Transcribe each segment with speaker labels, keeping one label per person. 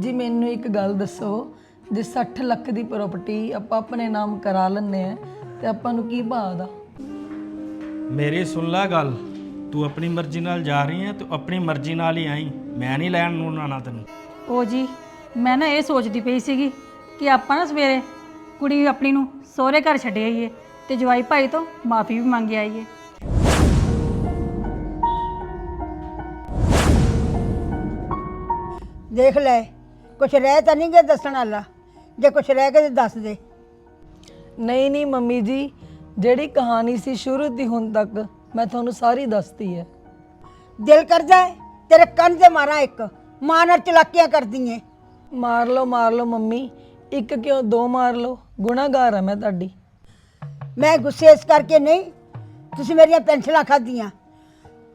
Speaker 1: ਜੀ ਮੈਨੂੰ ਇੱਕ ਗੱਲ ਦੱਸੋ ਜੇ 60 ਲੱਖ ਦੀ ਪ੍ਰਾਪਰਟੀ ਆਪਾਂ ਆਪਣੇ ਨਾਮ ਕਰਾ ਲੈਂਦੇ ਆ ਤੇ ਆਪਾਂ ਨੂੰ ਕੀ ਭਾਅ ਦਾ?
Speaker 2: ਮੇਰੀ ਸੁਣ ਲੈ ਗੱਲ ਤੂੰ ਆਪਣੀ ਮਰਜ਼ੀ ਨਾਲ ਜਾ ਰਹੀ ਹੈ ਤੂੰ ਆਪਣੀ ਮਰਜ਼ੀ ਨਾਲ ਹੀ ਆਈ। ਮੈਂ ਨਹੀਂ ਲੈਣ ਨੂੰ ਆਣਾ ਤੈਨੂੰ।
Speaker 3: ਉਹ ਜੀ ਮੈਂ ਨਾ ਇਹ ਸੋਚਦੀ ਪਈ ਸੀਗੀ ਕਿ ਆਪਾਂ ਨਾ ਸਵੇਰੇ ਕੁੜੀ ਆਪਣੀ ਨੂੰ ਸਹੁਰੇ ਘਰ ਛੱਡ ਆਈਏ ਤੇ ਜਵਾਈ ਭਾਈ ਤੋਂ ਮਾਫੀ ਵੀ ਮੰਗ ਆਈਏ।
Speaker 4: ਦੇਖ ਲੈ ਕੁਛ ਰਹਿ ਤਾਂ ਨਹੀਂ ਗਿਆ ਦੱਸਣ ਵਾਲਾ ਜੇ ਕੁਛ ਰਹਿ ਗਿਆ ਤੇ ਦੱਸ ਦੇ।
Speaker 1: ਨਹੀਂ ਨਹੀਂ ਮੰਮੀ ਜੀ ਜਿਹੜੀ ਕਹਾਣੀ ਸੀ ਸ਼ੁਰੂ ਤੋਂ ਹੁਣ ਤੱਕ ਮੈਂ ਤੁਹਾਨੂੰ ਸਾਰੀ ਦੱਸਤੀ ਹੈ।
Speaker 4: ਦਿਲ ਕਰਦਾ ਹੈ ਤੇਰੇ ਕੰਨ ਤੇ ਮਾਰਾਂ ਇੱਕ ਮਾਂ ਨਾਲ ਚਲਾਕੀਆਂ ਕਰਦੀ ਏ।
Speaker 1: ਮਾਰ ਲਓ ਮਾਰ ਲਓ ਮੰਮੀ ਇੱਕ ਕਿਉਂ ਦੋ ਮਾਰ ਲਓ ਗੁਨਾਹਗਾਰ ਹਾਂ ਮੈਂ ਤੁਹਾਡੀ।
Speaker 4: ਮੈਂ ਗੁੱਸੇ ਇਸ ਕਰਕੇ ਨਹੀਂ ਤੁਸੀਂ ਮੇਰੀਆਂ ਪੈਨਸ਼ਨਾਂ ਖਾਧੀਆਂ।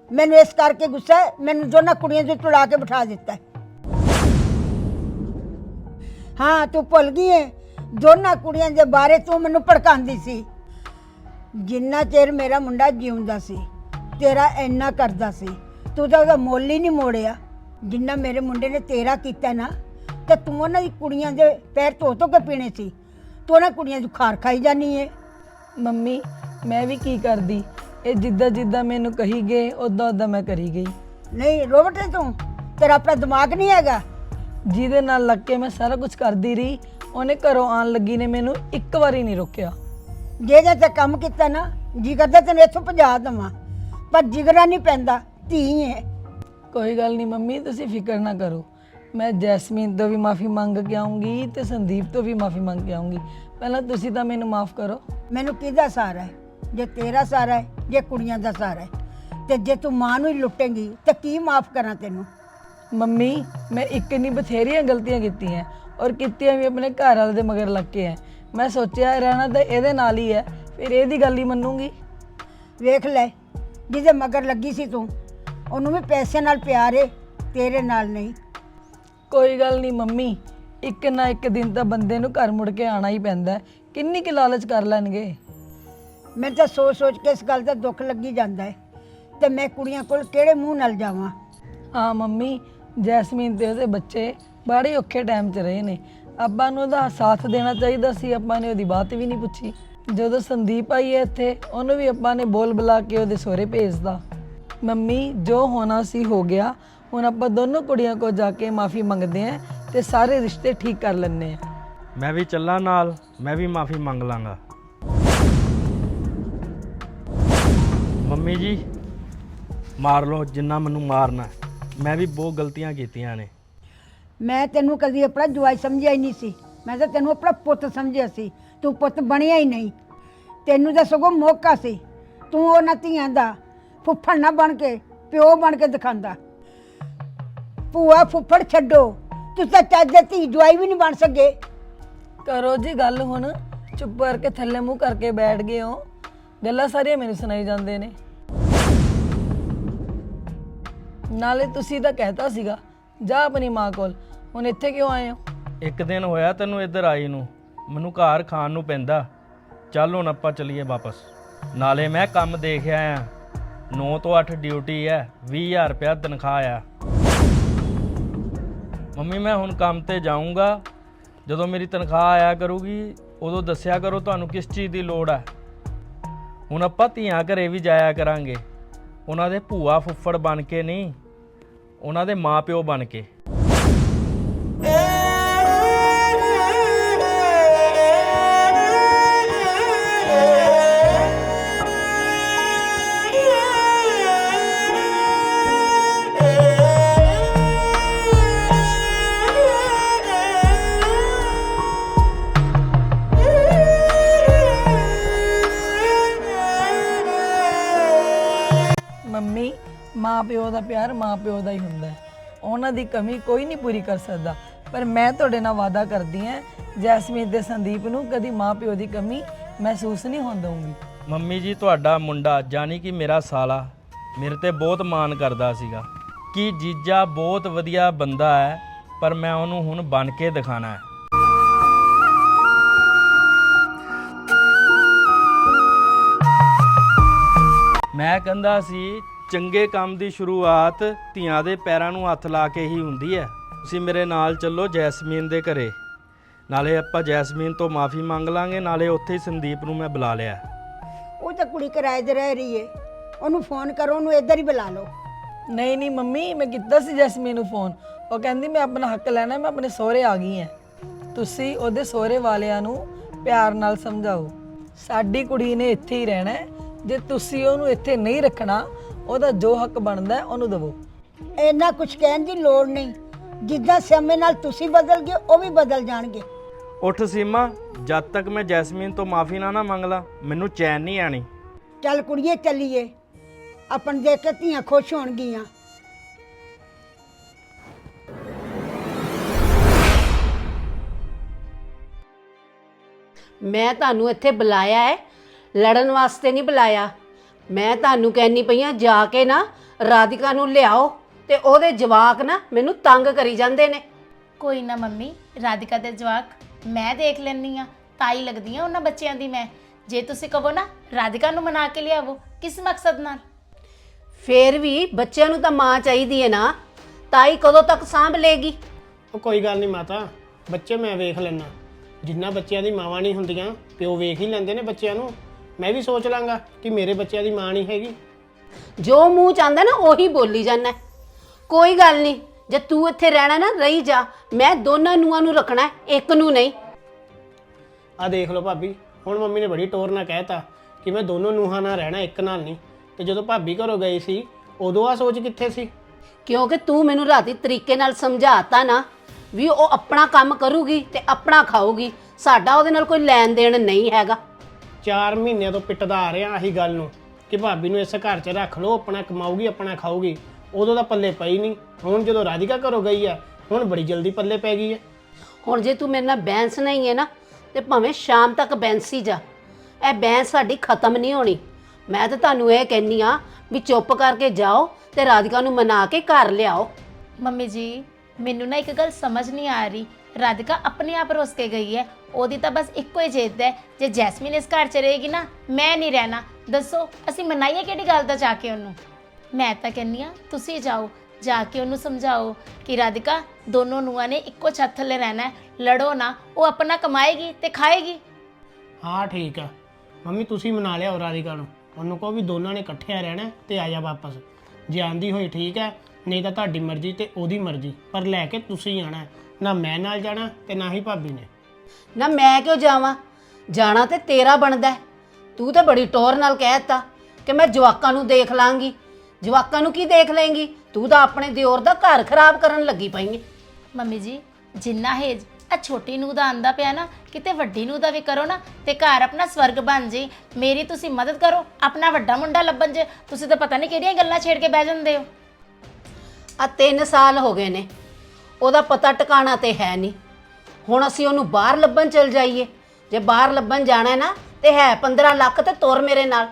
Speaker 4: ਮੈਨੂੰ ਇਸ ਕਰਕੇ ਗੁੱਸਾ ਹੈ ਮੈਨੂੰ ਦੋਨਾਂ ਕੁੜੀਆਂ ਤੋਂ ਤੁੜਾ ਕੇ ਬਿਠਾ ਦਿੱਤਾ ਹੈ। ਹਾਂ ਤੂੰ ਭੁੱਲ ਗਈ ਏ। ਦੋਨਾਂ ਕੁੜੀਆਂ ਦੇ ਬਾਰੇ ਤੂੰ ਮੈਨੂੰ ਭੜਕਾਉਂਦੀ ਸੀ। ਜਿੰਨਾ ਚਿਰ ਮੇਰਾ ਮੁੰਡਾ ਜਿਉਂਦਾ ਸੀ ਤੇਰਾ ਇੰਨਾ ਕਰਦਾ ਸੀ। ਤੂੰ ਤਾਂ ਉਹਦਾ ਮੁੱਲ ਹੀ ਨਹੀਂ ਮੋੜਿਆ। ਜਿੰਨਾ ਮੇਰੇ ਮੁੰਡੇ ਨੇ ਤੇਰਾ ਕੀਤਾ ਨਾ ਤੇ ਤੂੰ ਉਹਨਾਂ ਦੀ ਕੁੜੀਆਂ ਦੇ ਪੈਰ ਧੋ ਧੋ ਕੇ ਪੀਣੇ ਸੀ। ਤੂੰ ਉਹਨਾਂ ਕੁੜੀਆਂ ਦੀ ਖਾਰ ਖਾਈ ਜਾਨੀ ਏ।
Speaker 1: ਮੰਮੀ ਮੈਂ ਵੀ ਕੀ ਕਰਦੀ? ਇਹ ਜਿੱਦਾਂ ਜਿੱਦਾਂ ਮੈਨੂੰ ਕਹੀ ਗਏ ਉਦਾਂ ਉਦਾਂ ਮੈਂ ਕਰੀ ਗਈ।
Speaker 4: ਨਹੀਂ ਰੋਬਟ ਤੂੰ ਤੇਰਾ ਆਪਣਾ ਦਿਮਾਗ ਨਹੀਂ ਹੈਗਾ।
Speaker 1: ਜਿਹਦੇ ਨਾਲ ਲੱਗ ਕੇ ਮੈਂ ਸਾਰਾ ਕੁਝ ਕਰਦੀ ਰਹੀ ਉਹਨੇ ਘਰੋਂ ਆਣ ਲੱਗੀ ਨੇ ਮੈਨੂੰ ਇੱਕ ਵਾਰੀ ਨਹੀਂ ਰੋਕਿਆ।
Speaker 4: ਜੇ ਜੇ ਤੇ ਕੰਮ ਕੀਤਾ ਨਾ ਜੀ ਕਰਦਾ ਤੈਨੂੰ ਇੱਥੋਂ ਭਜਾ ਦੇਵਾਂ ਪਰ ਜਿਗਰਾ ਨਹੀਂ ਪੈਂਦਾ ਧੀ ਹੈ
Speaker 1: ਕੋਈ ਗੱਲ ਨਹੀਂ ਮੰਮੀ ਤੁਸੀਂ ਫਿਕਰ ਨਾ ਕਰੋ। ਮੈਂ ਜੈਸਮੀਨ ਤੋਂ ਵੀ ਮਾਫੀ ਮੰਗ ਕੇ ਆਉਂਗੀ ਤੇ ਸੰਦੀਪ ਤੋਂ ਵੀ ਮਾਫੀ ਮੰਗ ਕੇ ਆਉਂਗੀ। ਪਹਿਲਾਂ ਤੁਸੀਂ ਤਾਂ ਮੈਨੂੰ ਮਾਫ ਕਰੋ।
Speaker 4: ਮੈਨੂੰ ਕਿਹਦਾ ਸਹਾਰਾ ਹੈ? ਜੇ ਤੇਰਾ ਸਹਾਰਾ ਹੈ ਜੇ ਕੁੜੀਆਂ ਦਾ ਸਹਾਰਾ ਹੈ ਤੇ ਜੇ ਤੂੰ ਮਾਂ ਨੂੰ ਹੀ ਲੁੱਟੇਂਗੀ ਤਾਂ ਕੀ ਮਾਫ ਕਰਾਂ ਤੈਨੂੰ?
Speaker 1: ਮੰਮੀ ਮੈਂ ਇੱਕ ਨਹੀਂ ਬਥੇਰੀਆਂ ਗਲਤੀਆਂ ਕੀਤੀਆਂ ਔਰ ਕੀਤੀਆਂ ਵੀ ਆਪਣੇ ਘਰ ਵਾਲੇ ਦੇ ਮਗਰ ਲੱਗ ਕੇ ਹੈ ਮੈਂ ਸੋਚਿਆ ਰਹਿਣਾ ਤਾਂ ਇਹਦੇ ਨਾਲ ਹੀ ਹੈ ਫਿਰ ਇਹਦੀ ਗੱਲ ਹੀ ਮੰਨੂਗੀ।
Speaker 4: ਵੇਖ ਲੈ ਜਿਹਦੇ ਮਗਰ ਲੱਗੀ ਸੀ ਤੂੰ ਉਹਨੂੰ ਵੀ ਪੈਸੇ ਨਾਲ ਪਿਆਰ ਏ ਤੇਰੇ ਨਾਲ ਨਹੀਂ।
Speaker 1: ਕੋਈ ਗੱਲ ਨਹੀਂ ਮੰਮੀ ਇੱਕ ਨਾ ਇੱਕ ਦਿਨ ਤਾਂ ਬੰਦੇ ਨੂੰ ਘਰ ਮੁੜ ਕੇ ਆਣਾ ਹੀ ਪੈਂਦਾ ਹੈ। ਕਿੰਨੀ ਕੁ ਲਾਲਚ ਕਰ ਲੈਣਗੇ?
Speaker 4: ਮੈਨੂੰ ਤਾਂ ਸੋਚ ਸੋਚ ਕੇ ਇਸ ਗੱਲ ਦਾ ਦੁੱਖ ਲੱਗੀ ਜਾਂਦਾ ਹੈ ਤੇ ਮੈਂ ਕੁੜੀਆਂ ਕੋਲ ਕਿਹੜੇ ਮੂੰਹ ਨਾਲ ਜਾਵਾਂ?
Speaker 1: ਹਾਂ ਮੰਮੀ ਜੈਸਮੀਨ ਤੇ ਉਹਦੇ ਬੱਚੇ ਬੜੇ ਔਖੇ ਟਾਈਮ 'ਚ ਰਹੇ ਨੇ। ਆਪਾਂ ਨੂੰ ਉਹਦਾ ਸਾਥ ਦੇਣਾ ਚਾਹੀਦਾ ਸੀ, ਆਪਾਂ ਨੇ ਉਹਦੀ ਬਾਤ ਵੀ ਨਹੀਂ ਪੁੱਛੀ। ਜਦੋਂ ਸੰਦੀਪ ਆਈ ਹੈ ਇੱਥੇ, ਉਹਨੂੰ ਵੀ ਆਪਾਂ ਨੇ ਬੋਲ ਬੁਲਾ ਕੇ ਉਹਦੇ ਸਹੁਰੇ ਭੇਜਦਾ ਮੰਮੀ, ਜੋ ਹੋਣਾ ਸੀ ਹੋ ਗਿਆ। ਹੁਣ ਆਪਾਂ ਦੋਨੋਂ ਕੁੜੀਆਂ ਕੋਲ ਜਾ ਕੇ ਮਾਫੀ ਮੰਗਦੇ ਆਂ ਤੇ ਸਾਰੇ ਰਿਸ਼ਤੇ ਠੀਕ ਕਰ ਲੈਣੇ ਆ
Speaker 2: ਮੈਂ ਵੀ ਚੱਲਾਂ ਨਾਲ, ਮੈਂ ਵੀ ਮਾਫੀ ਮੰਗ ਲਾਂਗਾ। ਮੰਮੀ ਜੀ, ਮਾਰ ਲਓ, ਜਿੰਨਾ ਮੈਨੂੰ ਮਾਰਨਾ ਹੈ। ਮੈਂ ਵੀ ਬਹੁਤ ਗਲਤੀਆਂ ਕੀਤੀਆਂ ਨੇ।
Speaker 4: ਮੈਂ ਤੈਨੂੰ ਕਦੀ ਆਪਣਾ ਜਵਾਈ ਸਮਝਿਆ ਹੀ ਨਹੀਂ ਸੀ। ਮੈਂ ਤਾਂ ਤੈਨੂੰ ਆਪਣਾ ਪੁੱਤ ਸਮਝਿਆ ਸੀ। ਤੂੰ ਪੁੱਤ ਬਣਿਆ ਹੀ ਨਹੀਂ। ਤੈਨੂੰ ਤਾਂ ਸਗੋਂ ਮੌਕਾ ਸੀ। ਤੂੰ ਉਹਨਾਂ ਧੀਆਂ ਦਾ ਫੁੱਫੜ ਨਾ ਬਣ ਕੇ ਪਿਓ ਬਣ ਕੇ ਦਿਖਾਉਂਦਾ। ਭੂਆ ਫੁੱਫੜ ਛੱਡੋ। ਤੁਸੀਂ ਤਾਂ ਚੱਜ ਦੇ ਧੀ ਜਵਾਈ ਵੀ ਨਹੀਂ ਬਣ ਸਕੇ।
Speaker 1: ਕਰੋ ਜੀ ਗੱਲ ਹੁਣ। ਚੁੱਪ ਕਰਕੇ ਥੱਲੇ ਮੂੰਹ ਕਰਕੇ ਬੈਠ ਗਏ ਹੋ। ਗੱਲਾਂ ਸਾਰੀਆਂ ਮੈਨੂੰ ਸੁਣਾਈ ਜਾਂਦੇ ਨੇ। ਨਾਲੇ ਤੁਸੀਂ ਤਾਂ ਕਹਿਤਾ ਸੀਗਾ, ਜਾ ਆਪਣੀ ਮਾਂ ਕੋਲ, ਹੁਣ ਇੱਥੇ ਕਿਉਂ ਆਏ ਹੋ?
Speaker 2: ਇੱਕ ਦਿਨ ਹੋਇਆ ਤੈਨੂੰ ਇੱਧਰ ਆਈ ਨੂੰ, ਮੈਨੂੰ ਘਰ ਖਾਣ ਨੂੰ ਪੈਂਦਾ। ਚੱਲ ਹੁਣ ਆਪਾਂ ਚੱਲੀਏ ਵਾਪਸ। ਨਾਲੇ ਮੈਂ ਕੰਮ ਦੇਖਿਆ ਆ 9 ਤੋਂ 8 ਡਿਊਟੀ ਹੈ 20000 ਰੁਪਇਆ ਤਨਖਾਹ ਆ। ਮੰਮੀ, ਮੈਂ ਹੁਣ ਕੰਮ ਤੇ ਜਾਊਂਗਾ। ਜਦੋਂ ਮੇਰੀ ਤਨਖਾਹ ਆਇਆ ਕਰੂਗੀ, ਉਦੋਂ ਦੱਸਿਆ ਕਰੋ ਤੁਹਾਨੂੰ ਕਿਸ ਚੀਜ਼ ਦੀ ਲੋੜ ਹੈ ਹੁਣ ਆਪਾਂ ਧੀਆਂ ਘਰੇ ਵੀ ਜਾਇਆ ਕਰਾਂਗੇ। ਉਹਨਾਂ ਦੇ ਭੂਆ ਫੁੱਫੜ ਬਣ ਕੇ ਨਹੀਂ ਉਹਨਾਂ ਦੇ ਮਾਪਿਓ ਬਣ ਕੇ।
Speaker 1: ਮਾਂ ਪਿਓ ਦਾ ਪਿਆਰ ਮਾਂ ਪਿਓ ਦਾ ਹੀ ਹੁੰਦਾ ਹੈ। ਉਹਨਾਂ ਦੀ ਕਮੀ ਕੋਈ ਨਹੀਂ ਪੂਰੀ ਕਰ ਸਕਦਾ। ਪਰ ਮੈਂ ਤੁਹਾਡੇ ਨਾਲ ਵਾਅਦਾ ਕਰਦੀ ਹਾਂ ਜੈਸਮੀਨ ਤੇ ਸੰਦੀਪ ਨੂੰ ਕਦੀ ਮਾਂ ਦੀ ਕਮੀ ਮਹਿਸੂਸ ਨਹੀਂ ਹੋਣ ਦਊਂਗੀ।
Speaker 2: ਮੰਮੀ ਜੀ, ਤੁਹਾਡਾ ਮੁੰਡਾ ਜਾਨੀ ਕਿ ਮੇਰਾ ਸਾਲਾ ਮੇਰੇ ਤੇ ਬਹੁਤ ਮਾਣ ਕਰਦਾ ਸੀਗਾ। ਕਿ ਜੀਜਾ ਬਹੁਤ ਵਧੀਆ ਬੰਦਾ ਹੈ, ਪਰ ਮੈਂ ਉਹਨੂੰ ਹੁਣ ਬਣ ਕੇ ਦਿਖਾਣਾ ਹੈ। ਮੈਂ ਕਹਿੰਦਾ ਸੀ ਚੰਗੇ ਕੰਮ ਦੀ ਸ਼ੁਰੂਆਤ ਧੀਆਂ ਦੇ ਪੈਰਾਂ ਨੂੰ ਹੱਥ ਲਾ ਕੇ ਹੀ ਹੁੰਦੀ ਹੈ। ਤੁਸੀਂ ਮੇਰੇ ਨਾਲ ਚੱਲੋ ਜੈਸਮੀਨ ਦੇ ਘਰੇ। ਨਾਲੇ ਆਪਾਂ ਜੈਸਮੀਨ ਤੋਂ ਮਾਫੀ ਮੰਗ ਲਾਂਗੇ ਨਾਲੇ ਉੱਥੇ ਹੀ ਸੰਦੀਪ ਨੂੰ ਮੈਂ ਬੁਲਾ ਲਿਆ।
Speaker 4: ਉਹ ਤਾਂ ਕੁੜੀ ਕਿਰਾਏ ਤੇ ਰਹਿ ਰਹੀ ਏ। ਉਹਨੂੰ ਫੋਨ ਕਰੋ ਉਹਨੂੰ ਇੱਧਰ ਹੀ ਬੁਲਾ ਲਓ।
Speaker 1: ਨਹੀਂ ਨਹੀਂ ਮੰਮੀ ਮੈਂ ਕੀਤਾ ਸੀ ਜੈਸਮੀਨ ਨੂੰ ਫੋਨ। ਉਹ ਕਹਿੰਦੀ ਮੈਂ ਆਪਣਾ ਹੱਕ ਲੈਣਾ ਮੈਂ ਆਪਣੇ ਸਹੁਰੇ ਆ ਗਈ ਹਾਂ। ਤੁਸੀਂ ਉਹਦੇ ਸਹੁਰੇ ਵਾਲਿਆਂ ਨੂੰ ਪਿਆਰ ਨਾਲ ਸਮਝਾਓ। ਸਾਡੀ ਕੁੜੀ ਨੇ ਇੱਥੇ ਹੀ ਰਹਿਣਾ ਹੈ। ਜੇ ਤੁਸੀਂ ਉਹਨੂੰ ਇੱਥੇ ਨਹੀਂ ਰੱਖਣਾ ਉਹਦਾ ਜੋ ਹੱਕ ਬਣਦਾ ਹੈ, ਉਹਨੂੰ ਦਿਵੋ।
Speaker 4: ਇੰਨਾ ਕੁਝ ਕਹਿਣ ਦੀ ਲੋੜ ਨਹੀਂ। ਜਿੱਦਾਂ ਸਮੇਂ ਨਾਲ ਤੁਸੀਂ ਬਦਲ ਗਏ ਉਹ ਵੀ ਬਦਲ ਜਾਣਗੇ।
Speaker 2: ਉੱਠ ਸੀਮਾ ਜਦ ਤੱਕ ਮੈਂ ਜੈਸਮੀਨ ਤੋਂ ਮਾਫੀ ਨਾ ਨਾ ਮੰਗ ਲਾਂ ਮੈਨੂੰ ਚੈਨ ਨਹੀਂ ਆਣੀ।
Speaker 4: ਚੱਲ ਕੁੜੀਏ ਚੱਲੀਏ। ਆਪਣ ਦੇਖ ਕੇ ਧੀਆਂ ਖੁਸ਼ ਹੋਣਗੀਆਂ।
Speaker 5: ਮੈਂ ਤੁਹਾਨੂੰ ਇੱਥੇ ਬੁਲਾਇਆ ਹੈ। ਲੜਨ ਵਾਸਤੇ ਨਹੀਂ ਬੁਲਾਇਆ। ਮੈਂ ਤੁਹਾਨੂੰ ਕਹਿਣੀ ਪਈ ਆ ਜਾ ਕੇ ਨਾ ਰਾਧਿਕਾ ਨੂੰ ਲਿਆਓ ਤੇ ਉਹਦੇ ਜਵਾਕ ਨਾ ਮੈਨੂੰ ਤੰਗ ਕਰੀ ਜਾਂਦੇ ਨੇ।
Speaker 6: ਕੋਈ ਨਾ ਮੰਮੀ ਰਾਧਿਕਾ ਦੇ ਜਵਾਕ ਮੈਂ ਦੇਖ ਲੈਣੀ ਆ ਤਾਈ ਲੱਗਦੀ ਆ ਉਹਨਾਂ ਬੱਚਿਆਂ ਦੀ ਮੈਂ। ਜੇ ਤੁਸੀਂ ਕਹੋ ਨਾ ਰਾਧਿਕਾ ਨੂੰ ਮਨਾ ਕੇ ਲਿਆਵੋ ਕਿਸ ਮਕਸਦ ਨਾਲ?
Speaker 5: ਫੇਰ ਵੀ ਬੱਚਿਆਂ ਨੂੰ ਤਾਂ ਮਾਂ ਚਾਹੀਦੀ ਹੈ ਨਾ ਤਾਈ ਕਦੋਂ ਤੱਕ ਸਾਂਭ ਲੇਗੀ?
Speaker 7: ਉਹ ਕੋਈ ਗੱਲ ਨਹੀਂ ਮਾਤਾ ਬੱਚੇ ਮੈਂ ਵੇਖ ਲੈਣਾ ਜਿੰਨਾ ਬੱਚਿਆਂ ਦੀ ਮਾਵਾਂ ਨਹੀਂ ਹੁੰਦੀਆਂ ਪਿਓ ਵੇਖ ਹੀ ਲੈਂਦੇ ਨੇ ਬੱਚਿਆਂ ਨੂੰ। ਮੈਂ ਵੀ ਸੋਚ ਲਾਂਗਾ ਕਿ ਮੇਰੇ ਬੱਚਿਆਂ ਦੀ ਮਾਂ ਨਹੀਂ ਹੈਗੀ।
Speaker 5: ਜੋ ਮੂੰਹ ਚਾਹੁੰਦਾ ਨਾ ਉਹੀ ਬੋਲੀ ਜਾਂਦਾ ਕੋਈ ਗੱਲ ਨਹੀਂ ਜੇ ਤੂੰ ਇੱਥੇ ਰਹਿਣਾ ਨਾ ਰਹੀ ਜਾ। ਮੈਂ ਦੋਨਾਂ ਨੂੰਹਾਂ ਨੂੰ ਰੱਖਣਾ ਹੈ, ਇੱਕ ਨੂੰ ਨਹੀਂ।
Speaker 7: ਆ ਦੇਖ ਲਓ ਭਾਬੀ ਹੁਣ ਮੰਮੀ ਨੇ ਬੜੀ ਟੋਰ ਨਾਲ ਕਹਿਤਾ ਕਿ ਮੈਂ ਦੋਨੋਂ ਨੂੰਹਾਂ ਨਾਲ ਰਹਿਣਾ ਇੱਕ ਨਾਲ ਨਹੀਂ। ਤੇ ਜਦੋਂ ਭਾਬੀ ਘਰੋਂ ਗਏ ਸੀ ਉਦੋਂ ਆ ਸੋਚ ਕਿੱਥੇ ਸੀ?
Speaker 5: ਕਿਉਂਕਿ ਤੂੰ ਮੈਨੂੰ ਰਾਤੀ ਤਰੀਕੇ ਨਾਲ ਸਮਝਾਤਾ ਨਾ ਵੀ ਉਹ ਆਪਣਾ ਕੰਮ ਕਰੂਗੀ ਤੇ ਆਪਣਾ ਖਾਊਗੀ। ਸਾਡਾ ਉਹਦੇ ਨਾਲ ਕੋਈ ਲੈਣ ਦੇਣ ਨਹੀਂ ਹੈਗਾ।
Speaker 7: 4 ਮਹੀਨਿਆਂ ਤੋਂ ਪਿੱਟਦਾ ਆ ਰਿਹਾ ਆਹੀ ਗੱਲ ਨੂੰ ਕਿ ਭਾਬੀ ਨੂੰ ਇਸ ਘਰ 'ਚ ਰੱਖ ਲਓ ਆਪਣਾ ਕਮਾਊਗੀ ਆਪਣਾ ਖਾਊਗੀ। ਉਦੋਂ ਦਾ ਪੱਲੇ ਪਈ ਨਹੀਂ। ਹੁਣ ਜਦੋਂ ਰਾਧਿਕਾ ਘਰੋਂ ਗਈ ਹੈ ਹੁਣ ਬੜੀ ਜਲਦੀ ਪੱਲੇ ਪੈ ਗਈ ਹੈ।
Speaker 5: ਹੁਣ ਜੇ ਤੂੰ ਮੇਰੇ ਨਾਲ ਬੈਂਸ ਨਹੀਂ ਹੈ ਨਾ ਤੇ ਭਾਵੇਂ ਸ਼ਾਮ ਤੱਕ ਬੈਂਸ ਹੀ ਜਾ। ਇਹ ਬੈਂਸ ਸਾਡੀ ਖਤਮ ਨਹੀਂ ਹੋਣੀ। ਮੈਂ ਤਾਂ ਤੁਹਾਨੂੰ ਇਹ ਕਹਿੰਨੀ ਆ ਵੀ ਚੁੱਪ ਕਰਕੇ ਜਾਓ ਤੇ ਰਾਧਿਕਾ ਨੂੰ ਮਨਾ ਕੇ ਘਰ ਲਿਆਓ।
Speaker 6: ਮੰਮੀ ਜੀ ਮੈਨੂੰ ਨਾ ਇੱਕ ਗੱਲ ਸਮਝ ਨਹੀਂ ਆ ਰਹੀ। ਰਾਧਿਕਾ ਆਪਣੇ ਆਪ ਰੁੱਸ ਕੇ ਗਈ ਹੈ। ਉਹਦੀ ਤਾਂ ਬਸ ਇੱਕੋ ਹੀ ਜਿੱਦ ਹੈ। ਜੇ ਜੈਸਮੀਨ ਇਸ ਘਰ 'ਚ ਰਹੇਗੀ ਨਾ, ਮੈਂ ਨਹੀਂ ਰਹਿਣਾ। ਦੱਸੋ, ਅਸੀਂ ਮਨਾਈਏ ਕਿਹੜੀ ਗੱਲ ਦਾ ਜਾ ਕੇ ਉਹਨੂੰ? ਮੈਂ ਤਾਂ ਕਹਿੰਨੀ ਆ ਤੁਸੀਂ ਜਾਓ, ਜਾ ਕੇ ਉਹਨੂੰ ਸਮਝਾਓ ਕਿ ਰਾਧਿਕਾ, ਦੋਨੋਂ ਨੂੰਹਾਂ ਨੇ ਇੱਕੋ ਛੱਤ ਥੱਲੇ ਰਹਿਣਾ ਹੈ। ਲੜੋ ਨਾ, ਉਹ ਆਪਣਾ ਕਮਾਏਗੀ ਤੇ ਖਾਏਗੀ।
Speaker 7: ਹਾਂ, ਠੀਕ ਆ ਮੰਮੀ, ਤੁਸੀਂ ਮਨਾ ਲਿਆ ਰਾਧਿਕਾ ਨੂੰ। ਉਹਨੂੰ ਕਹੋ ਵੀ ਦੋਨਾਂ ਨੇ ਇਕੱਠਿਆਂ ਰਹਿਣਾ ਤੇ ਆ ਜਾ ਵਾਪਸ। ਜੇ ਆਂਦੀ ਹੋਈ ਠੀਕ ਹੈ ਨਹੀਂ ਤਾਂ ਤੁਹਾਡੀ ਮਰਜ਼ੀ ਤੇ ਉਹਦੀ ਮਰਜ਼ੀ ਪਰ ਲੈ ਕੇ ਤੁਸੀਂ ਆਣਾ ਨਾ ਮੈਂ ਨਾਲ ਜਾਣਾ ਤੇ ਨਾ ਹੀ ਭਾਬੀ ਨੇ।
Speaker 5: ਨਾ ਮੈਂ ਕਿਉਂ ਜਾਵਾਂ? ਜਾਣਾ ਤੇ ਤੇਰਾ ਬਣਦਾ ਹੈ। ਤੂੰ ਤੇ ਬੜੀ ਟੋਰ ਨਾਲ ਕਹਿਤਾ ਕਿ ਮੈਂ ਜਵਾਕਾਂ ਨੂੰ ਦੇਖ ਲਾਂਗੀ। ਜਵਾਕਾਂ ਨੂੰ ਕੀ ਦੇਖ ਲੇਂਗੀ ਤੂੰ ਤਾਂ ਆਪਣੇ ਦਿਓਰ ਦਾ ਘਰ ਖਰਾਬ ਕਰਨ ਲੱਗੀ ਪਈ ਹੈ
Speaker 6: ਮੰਮੀ ਜੀ ਜਿੰਨਾ ਹੇਜ ਆ ਛੋਟੀ ਨੂੰ ਦਾ ਆਂਦਾ ਪਿਆ ਨਾ ਕਿਤੇ ਵੱਡੀ ਨੂੰ ਦਾ ਵੀ ਕਰੋ ਨਾ ਤੇ ਘਰ ਆਪਣਾ ਸਵਰਗ ਬਣ ਜੇ। ਮੇਰੀ ਤੁਸੀਂ ਮਦਦ ਕਰੋ ਆਪਣਾ ਵੱਡਾ ਮੁੰਡਾ ਲੱਭਣ ਜੇ। ਤੁਸੀਂ ਤਾਂ ਪਤਾ ਨਹੀਂ ਕਿਹੜੀਆਂ ਗੱਲਾਂ ਛੇੜ ਕੇ ਬਹਿ ਜਾਂਦੇ ਹੋ।
Speaker 5: ਆ 3 ਸਾਲ ਹੋ ਗਏ ਨੇ। ਉਹਦਾ ਪਤਾ ਟਿਕਾਣਾ ਤੇ ਹੈ ਨਹੀਂ। ਹੁਣ ਅਸੀਂ ਉਹਨੂੰ ਬਾਹਰ ਲੱਭਣ ਚਲ ਜਾਈਏ। ਜੇ ਬਾਹਰ ਲੱਭਣ ਜਾਣਾ ਹੈ ਨਾ ਤੇ ਹੈ 15 ਲੱਖ ਤੇ ਤੁਰ ਮੇਰੇ ਨਾਲ।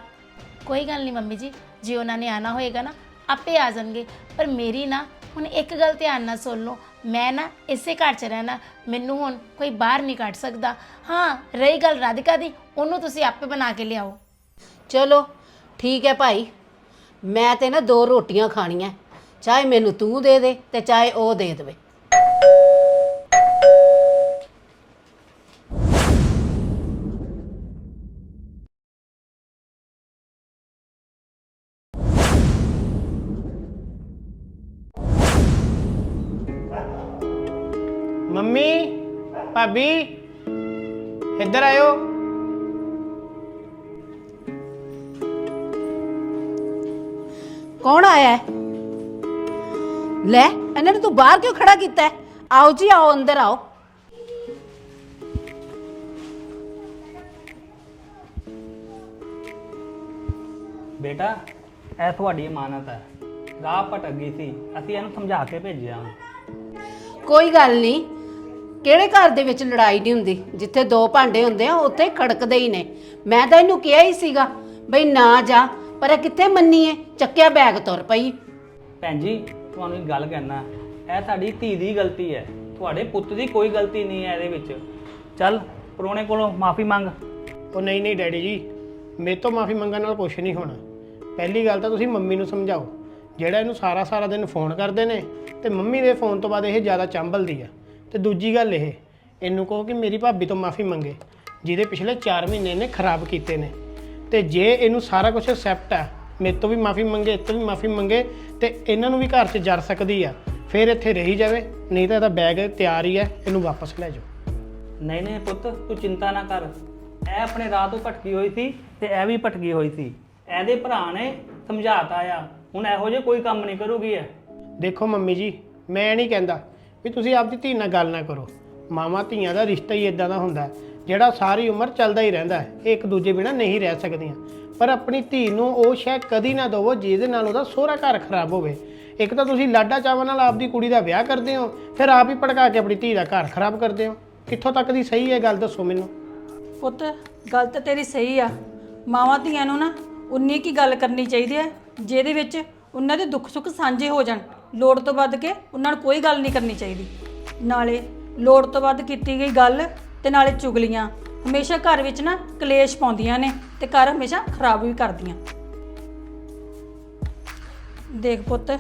Speaker 6: ਕੋਈ ਗੱਲ ਨਹੀਂ ਮੰਮੀ ਜੀ ਜੇ ਉਹਨਾਂ ਨੇ ਆਣਾ ਹੋਏਗਾ ਨਾ ਆਪੇ ਆ ਜਾਣਗੇ। ਪਰ ਮੇਰੀ ਨਾ ਹੁਣ ਇੱਕ ਗੱਲ ਧਿਆਨ ਨਾਲ ਸੁਣ ਲਓ। ਮੈਂ ਨਾ ਇਸੇ ਘਰ 'ਚ ਰਹਿਣਾ ਮੈਨੂੰ ਹੁਣ ਕੋਈ ਬਾਹਰ ਨਹੀਂ ਕੱਢ ਸਕਦਾ। ਹਾਂ ਰਹੀ ਗੱਲ ਰਾਧਿਕਾ ਦੀ ਉਹਨੂੰ ਤੁਸੀਂ ਆਪੇ ਬਣਾ ਕੇ ਲਿਆਓ।
Speaker 5: ਚਲੋ ਠੀਕ ਹੈ ਭਾਈ। ਮੈਂ ਤੇ ਨਾ ਦੋ ਰੋਟੀਆਂ ਖਾਣੀਆਂ। ਚਾਹੇ ਮੈਨੂੰ ਤੂੰ ਦੇ ਦੇ ਤੇ ਚਾਹੇ ਉਹ ਦੇ ਦੇਵੇ।
Speaker 7: ਮੰਮੀ ਭਾਬੀ ਇੱਧਰ ਆਇਓ।
Speaker 5: ਕੌਣ ਆਇਆ ਹੈ? ਲੈ ਇਹਨਾਂ ਨੂੰ ਤੂੰ ਬਾਹਰ ਕਿਉਂ ਖੜਾ ਕੀਤਾ ਹੈ? ਆਓ ਜੀ ਆਓ ਅੰਦਰ ਆਓ।
Speaker 8: ਬੇਟਾ ਇਹ ਤੁਹਾਡੀ ਇਮਾਨਤ ਹੈ। ਰਾਹ ਭਟਕ ਗਈ ਸੀ ਅਸੀਂ ਇਹਨੂੰ ਸਮਝਾ ਕੇ ਭੇਜਿਆ
Speaker 5: ਕੋਈ ਗੱਲ ਨਹੀਂ। ਕਿਹੜੇ ਘਰ ਦੇ ਵਿੱਚ ਲੜਾਈ ਨਹੀਂ ਹੁੰਦੀ? ਜਿੱਥੇ ਦੋ ਭਾਂਡੇ ਹੁੰਦੇ ਆ ਉੱਥੇ ਖੜਕਦੇ ਹੀ ਨੇ। ਮੈਂ ਤਾਂ ਇਹਨੂੰ ਕਿਹਾ ਹੀ ਸੀਗਾ ਬਈ ਨਾ ਜਾ ਪਰ ਇਹ ਕਿੱਥੇ ਮੰਨੀ ਏ ਚੱਕਿਆ ਬੈਗ ਤੁਰ ਪਈ।
Speaker 8: ਭੈਣ ਜੀ ਤੁਹਾਨੂੰ ਇੱਕ ਗੱਲ ਕਹਿਣਾ ਇਹ ਤੁਹਾਡੀ ਧੀ ਦੀ ਗਲਤੀ ਹੈ, ਤੁਹਾਡੇ ਪੁੱਤ ਦੀ ਕੋਈ ਗਲਤੀ ਨਹੀਂ ਹੈ ਇਹਦੇ ਵਿੱਚ। ਚੱਲ, ਪਰੋਣੇ ਕੋਲੋਂ ਮਾਫੀ ਮੰਗ।
Speaker 7: ਉਹ ਨਹੀਂ ਨਹੀਂ ਡੈਡੀ ਜੀ, ਮੇਰੇ ਤੋਂ ਮਾਫੀ ਮੰਗਣ ਨਾਲ ਕੁਝ ਨਹੀਂ ਹੋਣਾ। ਪਹਿਲੀ ਗੱਲ ਤਾਂ ਤੁਸੀਂ ਮੰਮੀ ਨੂੰ ਸਮਝਾਓ, ਜਿਹੜਾ ਇਹਨੂੰ ਸਾਰਾ ਸਾਰਾ ਦਿਨ ਫੋਨ ਕਰਦੇ ਨੇ, ਤੇ ਮੰਮੀ ਦੇ ਫੋਨ ਤੋਂ ਬਾਅਦ ਇਹ ਜ਼ਿਆਦਾ ਚੰਬਲਦੀ ਆ। ਤੇ ਦੂਜੀ ਗੱਲ ਇਹ, ਇਹਨੂੰ ਕਹੋ ਕਿ ਮੇਰੀ ਭਾਬੀ ਤੋਂ ਮਾਫੀ ਮੰਗੇ, ਜਿਹਦੇ ਪਿਛਲੇ 4 ਮਹੀਨੇ ਨੇ ਖਰਾਬ ਕੀਤੇ ਨੇ। ਤੇ ਜੇ ਇਹਨੂੰ ਸਾਰਾ ਕੁਝ ਐਕਸੈਪਟ ਆ ਮੇਰੇ ਤੋਂ ਵੀ ਮਾਫੀ ਮੰਗੇ ਇਹ ਤੋਂ ਵੀ ਮਾਫੀ ਮੰਗੇ ਤੇ ਇਹਨਾਂ ਨੂੰ ਵੀ ਘਰ 'ਚ ਜਰ ਸਕਦੀ ਆ। ਫਿਰ ਇੱਥੇ ਰਹੀ ਜਾਵੇ ਨਹੀਂ ਤਾਂ ਇਹਦਾ ਬੈਗ ਤਿਆਰ ਹੀ ਹੈ ਇਹਨੂੰ ਵਾਪਸ ਲੈ ਜਾਓ।
Speaker 8: ਨਹੀਂ ਨਹੀਂ ਪੁੱਤ ਤੂੰ ਚਿੰਤਾ ਨਾ ਕਰ। ਇਹ ਆਪਣੇ ਰਾਹ ਤੋਂ ਭਟਕੀ ਹੋਈ ਸੀ ਤੇ ਇਹ ਵੀ ਭਟਕੀ ਹੋਈ ਸੀ। ਇਹਦੇ ਭਰਾ ਨੇ ਸਮਝਾਤਾ ਆ ਹੁਣ ਇਹੋ ਜਿਹੇ ਕੋਈ ਕੰਮ ਨਹੀਂ ਕਰੂਗੀ ਇਹ।
Speaker 7: ਦੇਖੋ ਮੰਮੀ ਜੀ ਮੈਂ ਨਹੀਂ ਕਹਿੰਦਾ ਵੀ ਤੁਸੀਂ ਆਪਦੀ ਧੀ ਨਾਲ ਗੱਲ ਨਾ ਕਰੋ। ਮਾਵਾਂ ਧੀਆਂ ਦਾ ਰਿਸ਼ਤਾ ਹੀ ਇਦਾਂ ਦਾ ਹੁੰਦਾ ਹੈ, ਜਿਹੜਾ ਸਾਰੀ ਉਮਰ ਚੱਲਦਾ ਹੀ ਰਹਿੰਦਾ ਹੈ ਇਹ ਇੱਕ ਦੂਜੇ ਬਿਨਾਂ ਨਹੀਂ ਰਹਿ ਸਕਦੀਆਂ। ਪਰ ਆਪਣੀ ਧੀ ਨੂੰ ਉਹ ਸ਼ੈ ਕਦੀ ਨਾ ਦਵੋ ਜਿਹਦੇ ਨਾਲ ਉਹਦਾ ਸਹੁਰਾ ਘਰ ਖਰਾਬ ਹੋਵੇ। ਇੱਕ ਤਾਂ ਤੁਸੀਂ ਲਾਡਾ ਚਾਵਾਂ ਨਾਲ ਆਪਦੀ ਕੁੜੀ ਦਾ ਵਿਆਹ ਕਰਦੇ ਹੋ, ਫਿਰ ਆਪ ਹੀ ਭੜਕਾ ਕੇ ਆਪਣੀ ਧੀ ਦਾ ਘਰ ਖਰਾਬ ਕਰਦੇ ਹੋ। ਕਿੱਥੋਂ ਤੱਕ ਦੀ ਸਹੀ ਹੈ ਗੱਲ ਦੱਸੋ ਮੈਨੂੰ?
Speaker 3: ਪੁੱਤ, ਗੱਲ ਤਾਂ ਤੇਰੀ ਸਹੀ ਆ। ਮਾਵਾਂ ਧੀਆਂ ਨੂੰ ਨਾ ਉਨੀ ਕੀ ਗੱਲ ਕਰਨੀ ਚਾਹੀਦੀ ਹੈ, ਜਿਹਦੇ ਵਿੱਚ ਉਹਨਾਂ ਦੇ ਦੁੱਖ ਸੁੱਖ ਸਾਂਝੇ ਹੋ ਜਾਣ। ਲੋੜ ਤੋਂ ਵੱਧ ਕੇ ਉਹਨਾਂ ਨੂੰ ਕੋਈ ਗੱਲ ਨਹੀਂ ਕਰਨੀ ਚਾਹੀਦੀ। ਨਾਲੇ ਲੋੜ ਤੋਂ ਵੱਧ ਕੀਤੀ ਗਈ ਗੱਲ ਤੇ ਨਾਲੇ ਚੁਗਲੀਆਂ। ਹਮੇਸ਼ਾ ਘਰ ਵਿੱਚ ਨਾ ਕਲੇਸ਼ ਪਾਉਂਦੀਆਂ ਨੇ ਤੇ ਘਰ ਹਮੇਸ਼ਾ ਖਰਾਬ ਵੀ ਕਰਦੀਆਂ। ਦੇਖ ਪੁੱਤ,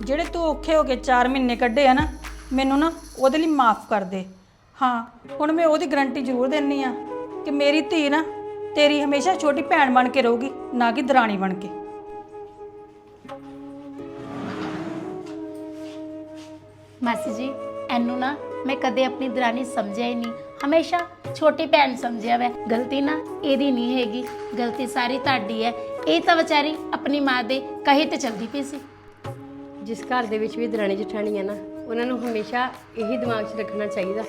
Speaker 3: ਜਿਹੜੇ ਤੂੰ ਔਖੇ ਹੋ ਕੇ 4 ਮਹੀਨੇ ਕੱਢੇ ਆ ਨਾ, ਮੈਨੂੰ ਨਾ ਉਹਦੇ ਲਈ ਮਾਫ ਕਰ ਦੇ। ਹਾਂ, ਹੁਣ ਮੈਂ ਉਹਦੀ ਗਰੰਟੀ ਜ਼ਰੂਰ ਦਿੰਨੀ ਆ ਕਿ ਮੇਰੀ ਧੀ ਨਾ ਤੇਰੀ ਹਮੇਸ਼ਾ ਛੋਟੀ ਭੈਣ ਬਣ ਕੇ ਰਹੂਗੀ, ਨਾ ਕਿ ਦਰਾਣੀ ਬਣ ਕੇ।
Speaker 6: ਮਾਸੀ ਜੀ, ਇਹਨੂੰ ਨਾ ਮੈਂ ਕਦੇ ਆਪਣੀ ਦਰਾਨੀ ਸਮਝਿਆ ਹੀ ਨਹੀਂ। ਹਮੇਸ਼ਾ ਛੋਟੀ ਭੈਣ ਸਮਝਿਆ ਵੈ, ਗਲਤੀ ਨਾ ਇਹਦੀ ਨਹੀਂ ਹੈਗੀ, ਗਲਤੀ ਸਾਰੀ ਤੁਹਾਡੀ ਹੈ। ਇਹ ਤਾਂ ਵਿਚਾਰੀ ਆਪਣੀ ਮਾਂ ਦੇ ਕਹੇ ਤੇ ਚਲਦੀ ਪਈ ਸੀ।
Speaker 9: ਜਿਸ ਘਰ ਦੇ ਵਿੱਚ ਵੀ ਦਰਾਣੀ ਜਠਾਣੀ ਹੈ ਨਾ, ਉਹਨਾਂ ਨੂੰ ਹਮੇਸ਼ਾ ਇਹੀ ਦਿਮਾਗ 'ਚ ਰੱਖਣਾ ਚਾਹੀਦਾ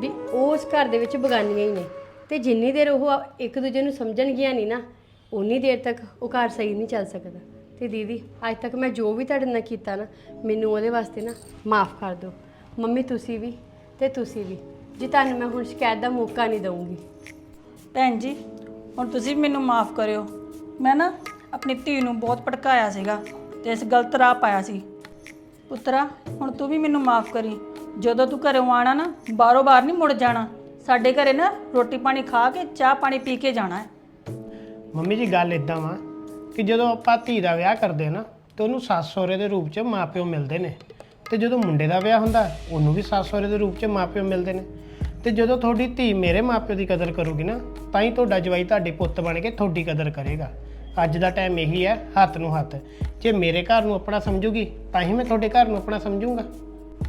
Speaker 9: ਵੀ ਉਸ ਘਰ ਦੇ ਵਿੱਚ ਬਗਾਨੀਆਂ ਹੀ ਨੇ। ਤੇ ਜਿੰਨੀ ਦੇਰ ਉਹ ਇੱਕ ਦੂਜੇ ਨੂੰ ਸਮਝਣਗੀਆਂ ਨਹੀਂ ਨਾ ਉਨੀ ਦੇਰ ਤੱਕ ਉਹ ਘਰ ਸਹੀ ਨਹੀਂ ਚੱਲ ਸਕਦਾ। ਤੇ ਦੀਦੀ, ਅੱਜ ਤੱਕ ਮੈਂ ਜੋ ਵੀ ਤੁਹਾਡੇ ਨਾਲ ਕੀਤਾ ਨਾ, ਮੈਨੂੰ ਉਹਦੇ ਵਾਸਤੇ ਨਾ ਮਾਫ ਕਰ ਦਿਓ। ਮੰਮੀ, ਤੁਸੀਂ ਵੀ ਤੇ ਤੁਸੀਂ ਵੀ। ਜੀ ਤੁਹਾਨੂੰ ਮੈਂ ਹੁਣ ਸ਼ਿਕਾਇਤ ਦਾ ਮੌਕਾ ਨਹੀਂ ਦਊਂਗੀ।
Speaker 3: ਭੈਣ ਜੀ ਹੁਣ ਤੁਸੀਂ ਵੀ ਮੈਨੂੰ ਮਾਫ ਕਰਿਓ। ਮੈਂ ਨਾ ਆਪਣੀ ਧੀ ਨੂੰ ਬਹੁਤ ਭੜਕਾਇਆ ਸੀਗਾ ਤੇ ਇਸ ਗਲਤ ਰਾਹ ਪਾਇਆ ਸੀ। ਪੁੱਤਰਾ ਹੁਣ ਤੂੰ ਵੀ ਮੈਨੂੰ ਮਾਫ ਕਰੀ। ਜਦੋਂ ਤੂੰ ਘਰੋਂ ਆਣਾ ਨਾ ਬਾਰੋ ਬਾਰ ਨਹੀਂ ਮੁੜ ਜਾਣਾ। ਸਾਡੇ ਘਰੇ ਨਾ ਰੋਟੀ ਪਾਣੀ ਖਾ ਕੇ ਚਾਹ ਪਾਣੀ ਪੀ ਕੇ ਜਾਣਾ ਹੈ।
Speaker 7: ਮੰਮੀ ਜੀ ਗੱਲ ਇਦਾਂ ਵਾ ਕਿ ਜਦੋਂ ਆਪਾਂ ਧੀ ਦਾ ਵਿਆਹ ਕਰਦੇ ਨਾ ਤੇ ਉਹਨੂੰ ਸੱਸ ਸਹੁਰੇ ਦੇ ਰੂਪ 'ਚ ਮਾਪਿਓ ਮਿਲਦੇ ਨੇ। ਤੇ ਜਦੋਂ ਮੁੰਡੇ ਦਾ ਵਿਆਹ ਹੁੰਦਾ ਉਹਨੂੰ ਵੀ ਸੱਸ ਸਹੁਰੇ ਦੇ ਰੂਪ 'ਚ ਮਾਪਿਓ ਮਿਲਦੇ ਨੇ। ਤੇ ਜਦੋਂ ਤੁਹਾਡੀ ਧੀ ਮੇਰੇ ਮਾਪਿਓ ਦੀ ਕਦਰ ਕਰੂਗੀ ਨਾ ਤਾਂ ਹੀ ਤੁਹਾਡਾ ਜਵਾਈ ਤੁਹਾਡੇ ਪੁੱਤ ਬਣ ਕੇ ਤੁਹਾਡੀ ਕਦਰ ਕਰੇਗਾ। ਅੱਜ ਦਾ ਟਾਈਮ ਇਹੀ ਹੈ ਹੱਥ ਨੂੰ ਹੱਥ। ਜੇ ਮੇਰੇ ਘਰ ਨੂੰ ਆਪਣਾ ਸਮਝੂਗੀ ਤਾਂ ਹੀ ਮੈਂ ਤੁਹਾਡੇ ਘਰ ਨੂੰ ਆਪਣਾ ਸਮਝੂੰਗਾ।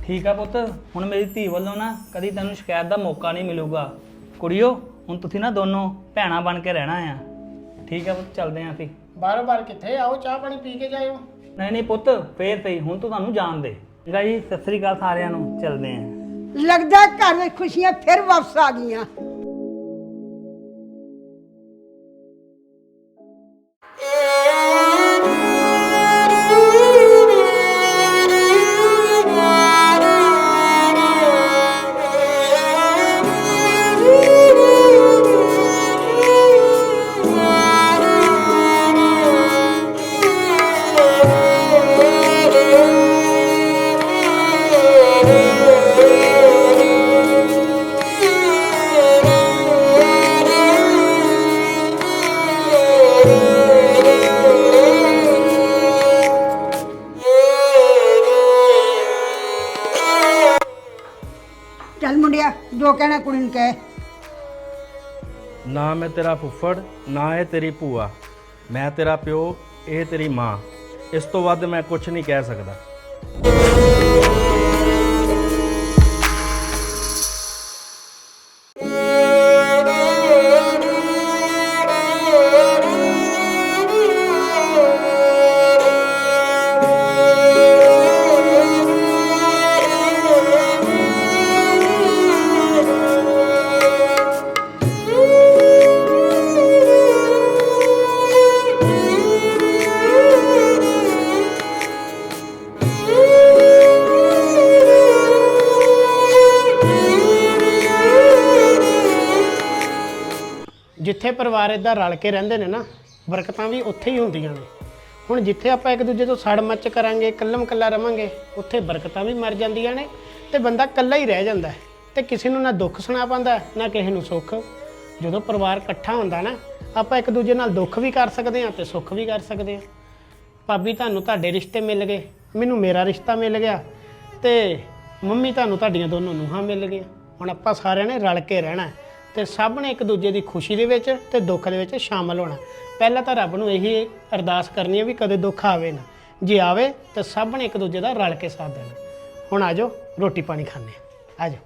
Speaker 8: ਠੀਕ ਆ ਪੁੱਤ ਹੁਣ ਮੇਰੀ ਧੀ ਵੱਲੋਂ ਨਾ ਕਦੀ ਤੈਨੂੰ ਸ਼ਿਕਾਇਤ ਦਾ ਮੌਕਾ ਨਹੀਂ ਮਿਲੂਗਾ। ਕੁੜੀਓ ਹੁਣ ਤੁਸੀਂ ਨਾ ਦੋਨੋਂ ਭੈਣਾਂ ਬਣ ਕੇ ਰਹਿਣਾ ਆ। ਠੀਕ ਆ ਪੁੱਤ ਚੱਲਦੇ ਆਂ ਅਸੀਂ।
Speaker 7: ਬਾਰੋ ਬਾਰ ਕਿੱਥੇ? ਆਓ ਚਾਹ ਪਾਣੀ ਪੀ ਕੇ ਜਾਇਓ।
Speaker 8: ਨਹੀਂ ਨਹੀਂ ਪੁੱਤ ਫੇਰ ਸਹੀ ਹੁਣ ਤੂੰ ਤੁਹਾਨੂੰ ਜਾਣ ਦੇ। ਠੀਕ ਆ ਜੀ ਸਤਿ ਸ੍ਰੀ ਅਕਾਲ ਸਾਰਿਆਂ ਨੂੰ ਚੱਲਦੇ ਆਂ।
Speaker 4: ਲੱਗਦਾ ਘਰ ਵਿੱਚ ਖੁਸ਼ੀਆਂ ਫਿਰ ਵਾਪਸ ਆ ਗਈਆਂ।
Speaker 2: ਤੇਰਾ ਫੁੱਫੜ, ਨਾ ਇਹ ਤੇਰੀ ਭੂਆ। ਮੈਂ ਤੇਰਾ ਪਿਓ, ਇਹ ਤੇਰੀ ਮਾਂ। ਇਸ ਤੋਂ ਵੱਧ ਮੈਂ ਕੁਝ ਨਹੀਂ ਕਹਿ ਸਕਦਾ।
Speaker 7: ਪਰਿਵਾਰ ਇਦਾਂ ਰਲ ਕੇ ਰਹਿੰਦੇ ਨੇ ਨਾ, ਬਰਕਤਾਂ ਵੀ ਉੱਥੇ ਹੀ ਹੁੰਦੀਆਂ ਨੇ। ਹੁਣ ਜਿੱਥੇ ਆਪਾਂ ਇੱਕ ਦੂਜੇ ਤੋਂ ਸੜ ਮੱਚ ਕਰਾਂਗੇ ਕੱਲਮ ਕੱਲਾ ਰਵਾਂਗੇ, ਉੱਥੇ ਬਰਕਤਾਂ ਵੀ ਮਰ ਜਾਂਦੀਆਂ ਨੇ ਤੇ ਬੰਦਾ ਕੱਲਾ ਹੀ ਰਹਿ ਜਾਂਦਾ ਹੈ ਤੇ ਕਿਸੇ ਨੂੰ ਨਾ ਦੁੱਖ ਸੁਣਾ ਪਾਉਂਦਾ ਨਾ ਕਿਸੇ ਨੂੰ ਸੁੱਖ। ਜਦੋਂ ਪਰਿਵਾਰ ਇਕੱਠਾ ਹੁੰਦਾ ਨਾ, ਆਪਾਂ ਇੱਕ ਦੂਜੇ ਨਾਲ ਦੁੱਖ ਵੀ ਕਰ ਸਕਦੇ ਹਾਂ ਤੇ ਸੁੱਖ ਵੀ ਕਰ ਸਕਦੇ ਹਾਂ। ਭਾਬੀ, ਤੁਹਾਨੂੰ ਤੁਹਾਡੇ ਰਿਸ਼ਤੇ ਮਿਲ ਗਏ, ਮੈਨੂੰ ਮੇਰਾ ਰਿਸ਼ਤਾ ਮਿਲ ਗਿਆ ਤੇ ਮੰਮੀ, ਤੁਹਾਨੂੰ ਤੁਹਾਡੀਆਂ ਦੋਨੋਂ ਨੂੰਹਾਂ ਮਿਲ ਗਈਆਂ। ਹੁਣ ਆਪਾਂ ਸਾਰਿਆਂ ਨੇ ਰਲ ਕੇ ਰਹਿਣਾ ਹੈ। ਤੇ ਸਭ ਨੇ ਇੱਕ ਦੂਜੇ ਦੀ ਖੁਸ਼ੀ ਦੇ ਵਿੱਚ ਤੇ ਦੁੱਖ ਦੇ ਵਿੱਚ ਸ਼ਾਮਲ ਹੋਣਾ। ਪਹਿਲਾਂ ਤਾਂ ਰੱਬ ਨੂੰ ਇਹੀ ਅਰਦਾਸ ਕਰਨੀ ਹੈ ਵੀ ਕਦੇ ਦੁੱਖ ਆਵੇ ਨਾ। ਜੇ ਆਵੇ ਤਾਂ ਸਭ ਨੇ ਇੱਕ ਦੂਜੇ ਦਾ ਰਲ ਕੇ ਸਾਥ ਦੇਣਾ। ਹੁਣ ਆਜੋ ਰੋਟੀ ਪਾਣੀ ਖਾਣੇ ਆਜੋ